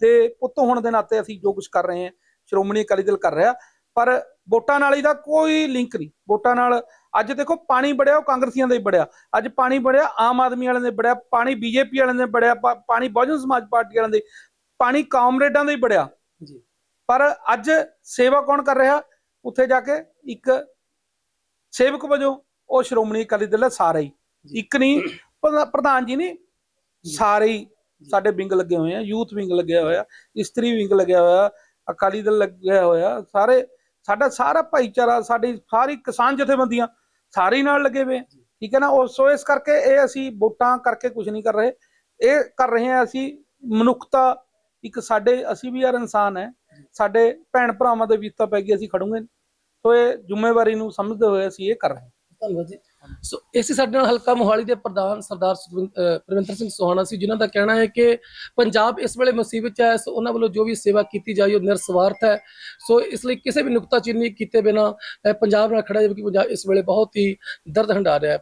ਦੇ ਪੁੱਤ ਹੋਣ ਦੇ ਨਾਤੇ ਅਸੀਂ ਜੋ ਕੁਝ ਕਰ ਰਹੇ ਹਾਂ ਸ਼੍ਰੋਮਣੀ ਅਕਾਲੀ ਦਲ ਕਰ ਰਿਹਾ ਪਰ ਵੋਟਾਂ ਨਾਲ ਇਹਦਾ ਕੋਈ ਲਿੰਕ ਨਹੀਂ ਵੋਟਾਂ ਨਾਲ ਅੱਜ ਦੇਖੋ ਪਾਣੀ ਬੜਿਆ ਉਹ ਕਾਂਗਰਸੀਆਂ ਦਾ ਹੀ ਬੜਿਆ ਅੱਜ ਪਾਣੀ ਬੜਿਆ ਆਮ ਆਦਮੀ ਵਾਲਿਆਂ ਦੇ ਬੜਿਆ ਪਾਣੀ ਬੀਜੇਪੀ ਵਾਲਿਆਂ ਦੇ ਬੜਿਆ ਪਾਣੀ ਬਹੁਜਨ ਸਮਾਜ ਪਾਰਟੀ ਵਾਲਿਆਂ ਦੇ ਪਾਣੀ ਕਾਮਰੇਡਾਂ ਦਾ ਹੀ ਬੜਿਆ ਜੀ। ਪਰ ਅੱਜ ਸੇਵਾ ਕੌਣ ਕਰ ਰਿਹਾ ਉੱਥੇ ਜਾ ਕੇ ਇੱਕ ਸੇਵਕ ਵਜੋਂ ਉਹ ਸ਼੍ਰੋਮਣੀ ਅਕਾਲੀ ਦਲ ਸਾਰੇ ਹੀ। ਇੱਕ ਨਹੀਂ ਪ੍ਰਧਾ- ਪ੍ਰਧਾਨ ਜੀ ਨਹੀਂ ਜੀ। ਸਾਰੇ ਹੀ ਸਾਡੇ ਵਿੰਗ ਲੱਗੇ ਹੋਏ ਆ, ਯੂਥ ਵਿੰਗ ਲੱਗਿਆ ਹੋਇਆ, ਇਸਤਰੀ ਵਿੰਗ ਲੱਗਿਆ ਹੋਇਆ, ਅਕਾਲੀ ਦਲ ਲੱਗਿਆ ਹੋਇਆ, ਸਾਰੇ, ਸਾਡਾ ਸਾਰਾ ਭਾਈਚਾਰਾ, ਸਾਡੀ ਸਾਰੀ ਕਿਸਾਨ ਜਥੇਬੰਦੀਆਂ ਸਾਰੇ ਨਾਲ ਲੱਗੇ ਹੋਏ ਠੀਕ ਹੈ ਨਾ? ਉਹ ਸੋ ਇਸ ਕਰਕੇ ਇਹ ਅਸੀਂ ਵੋਟਾਂ ਕਰਕੇ ਕੁਝ ਨਹੀਂ ਕਰ ਰਹੇ। ਇਹ ਕਰ ਰਹੇ ਹਾਂ ਅਸੀਂ ਮਨੁੱਖਤਾ, ਇੱਕ ਸਾਡੇ, ਅਸੀਂ ਵੀ ਯਾਰ ਇਨਸਾਨ ਹੈ। ਸਾਡੇ ਭੈਣ ਭਰਾਵਾਂ ਦੇ ਵਿਪਤਾ ਪੈ ਗਈ ਅਸੀਂ ਖੜੂਗੇ। ਸੋ ਇਹ ਜ਼ਿੰਮੇਵਾਰੀ ਨੂੰ ਸਮਝਦੇ ਹੋਏ ਅਸੀਂ ਇਹ ਕਰ ਰਹੇ ਹਾਂ। ਧੰਨਵਾਦ ਜੀ। ਸੋ ਇਸੇ ਸਾਡੇ ਨਾਲ ਹਲਕਾ ਮੋਹਾਲੀ ਦੇ ਪ੍ਰਧਾਨ ਸਰਦਾਰ ਸੁਖਵਿੰ- ਅਹ ਪ੍ਰਵਿੰਦਰ ਸਿੰਘ ਸੋਹਾਣਾ ਸੀ, ਜਿਨ੍ਹਾਂ ਦਾ ਕਹਿਣਾ ਹੈ ਕਿ ਪੰਜਾਬ ਇਸ ਵੇਲੇ ਮੁਸੀਬਤ 'ਚ ਹੈ, ਸੋ ਉਹਨਾਂ ਵੱਲੋਂ ਜੋ ਵੀ ਸੇਵਾ ਕੀਤੀ ਜਾਈ, ਉਹ ਨਿਰਸਵਾਰਥ ਹੈ। ਸੋ ਇਸ ਲਈ ਕਿਸੇ ਵੀ ਨੁਕਤਾਚੀਨੀ ਕੀਤੇ ਬਿਨਾ ਪੰਜਾਬ ਨਾਲ ਖੜਾ ਹੈ ਕਿ ਪੰਜਾਬ ਇਸ ਵੇਲੇ ਬਹੁਤ ਹੀ ਦਰਦ ਹੰਡਾ ਰਿਹਾ ਹੈ।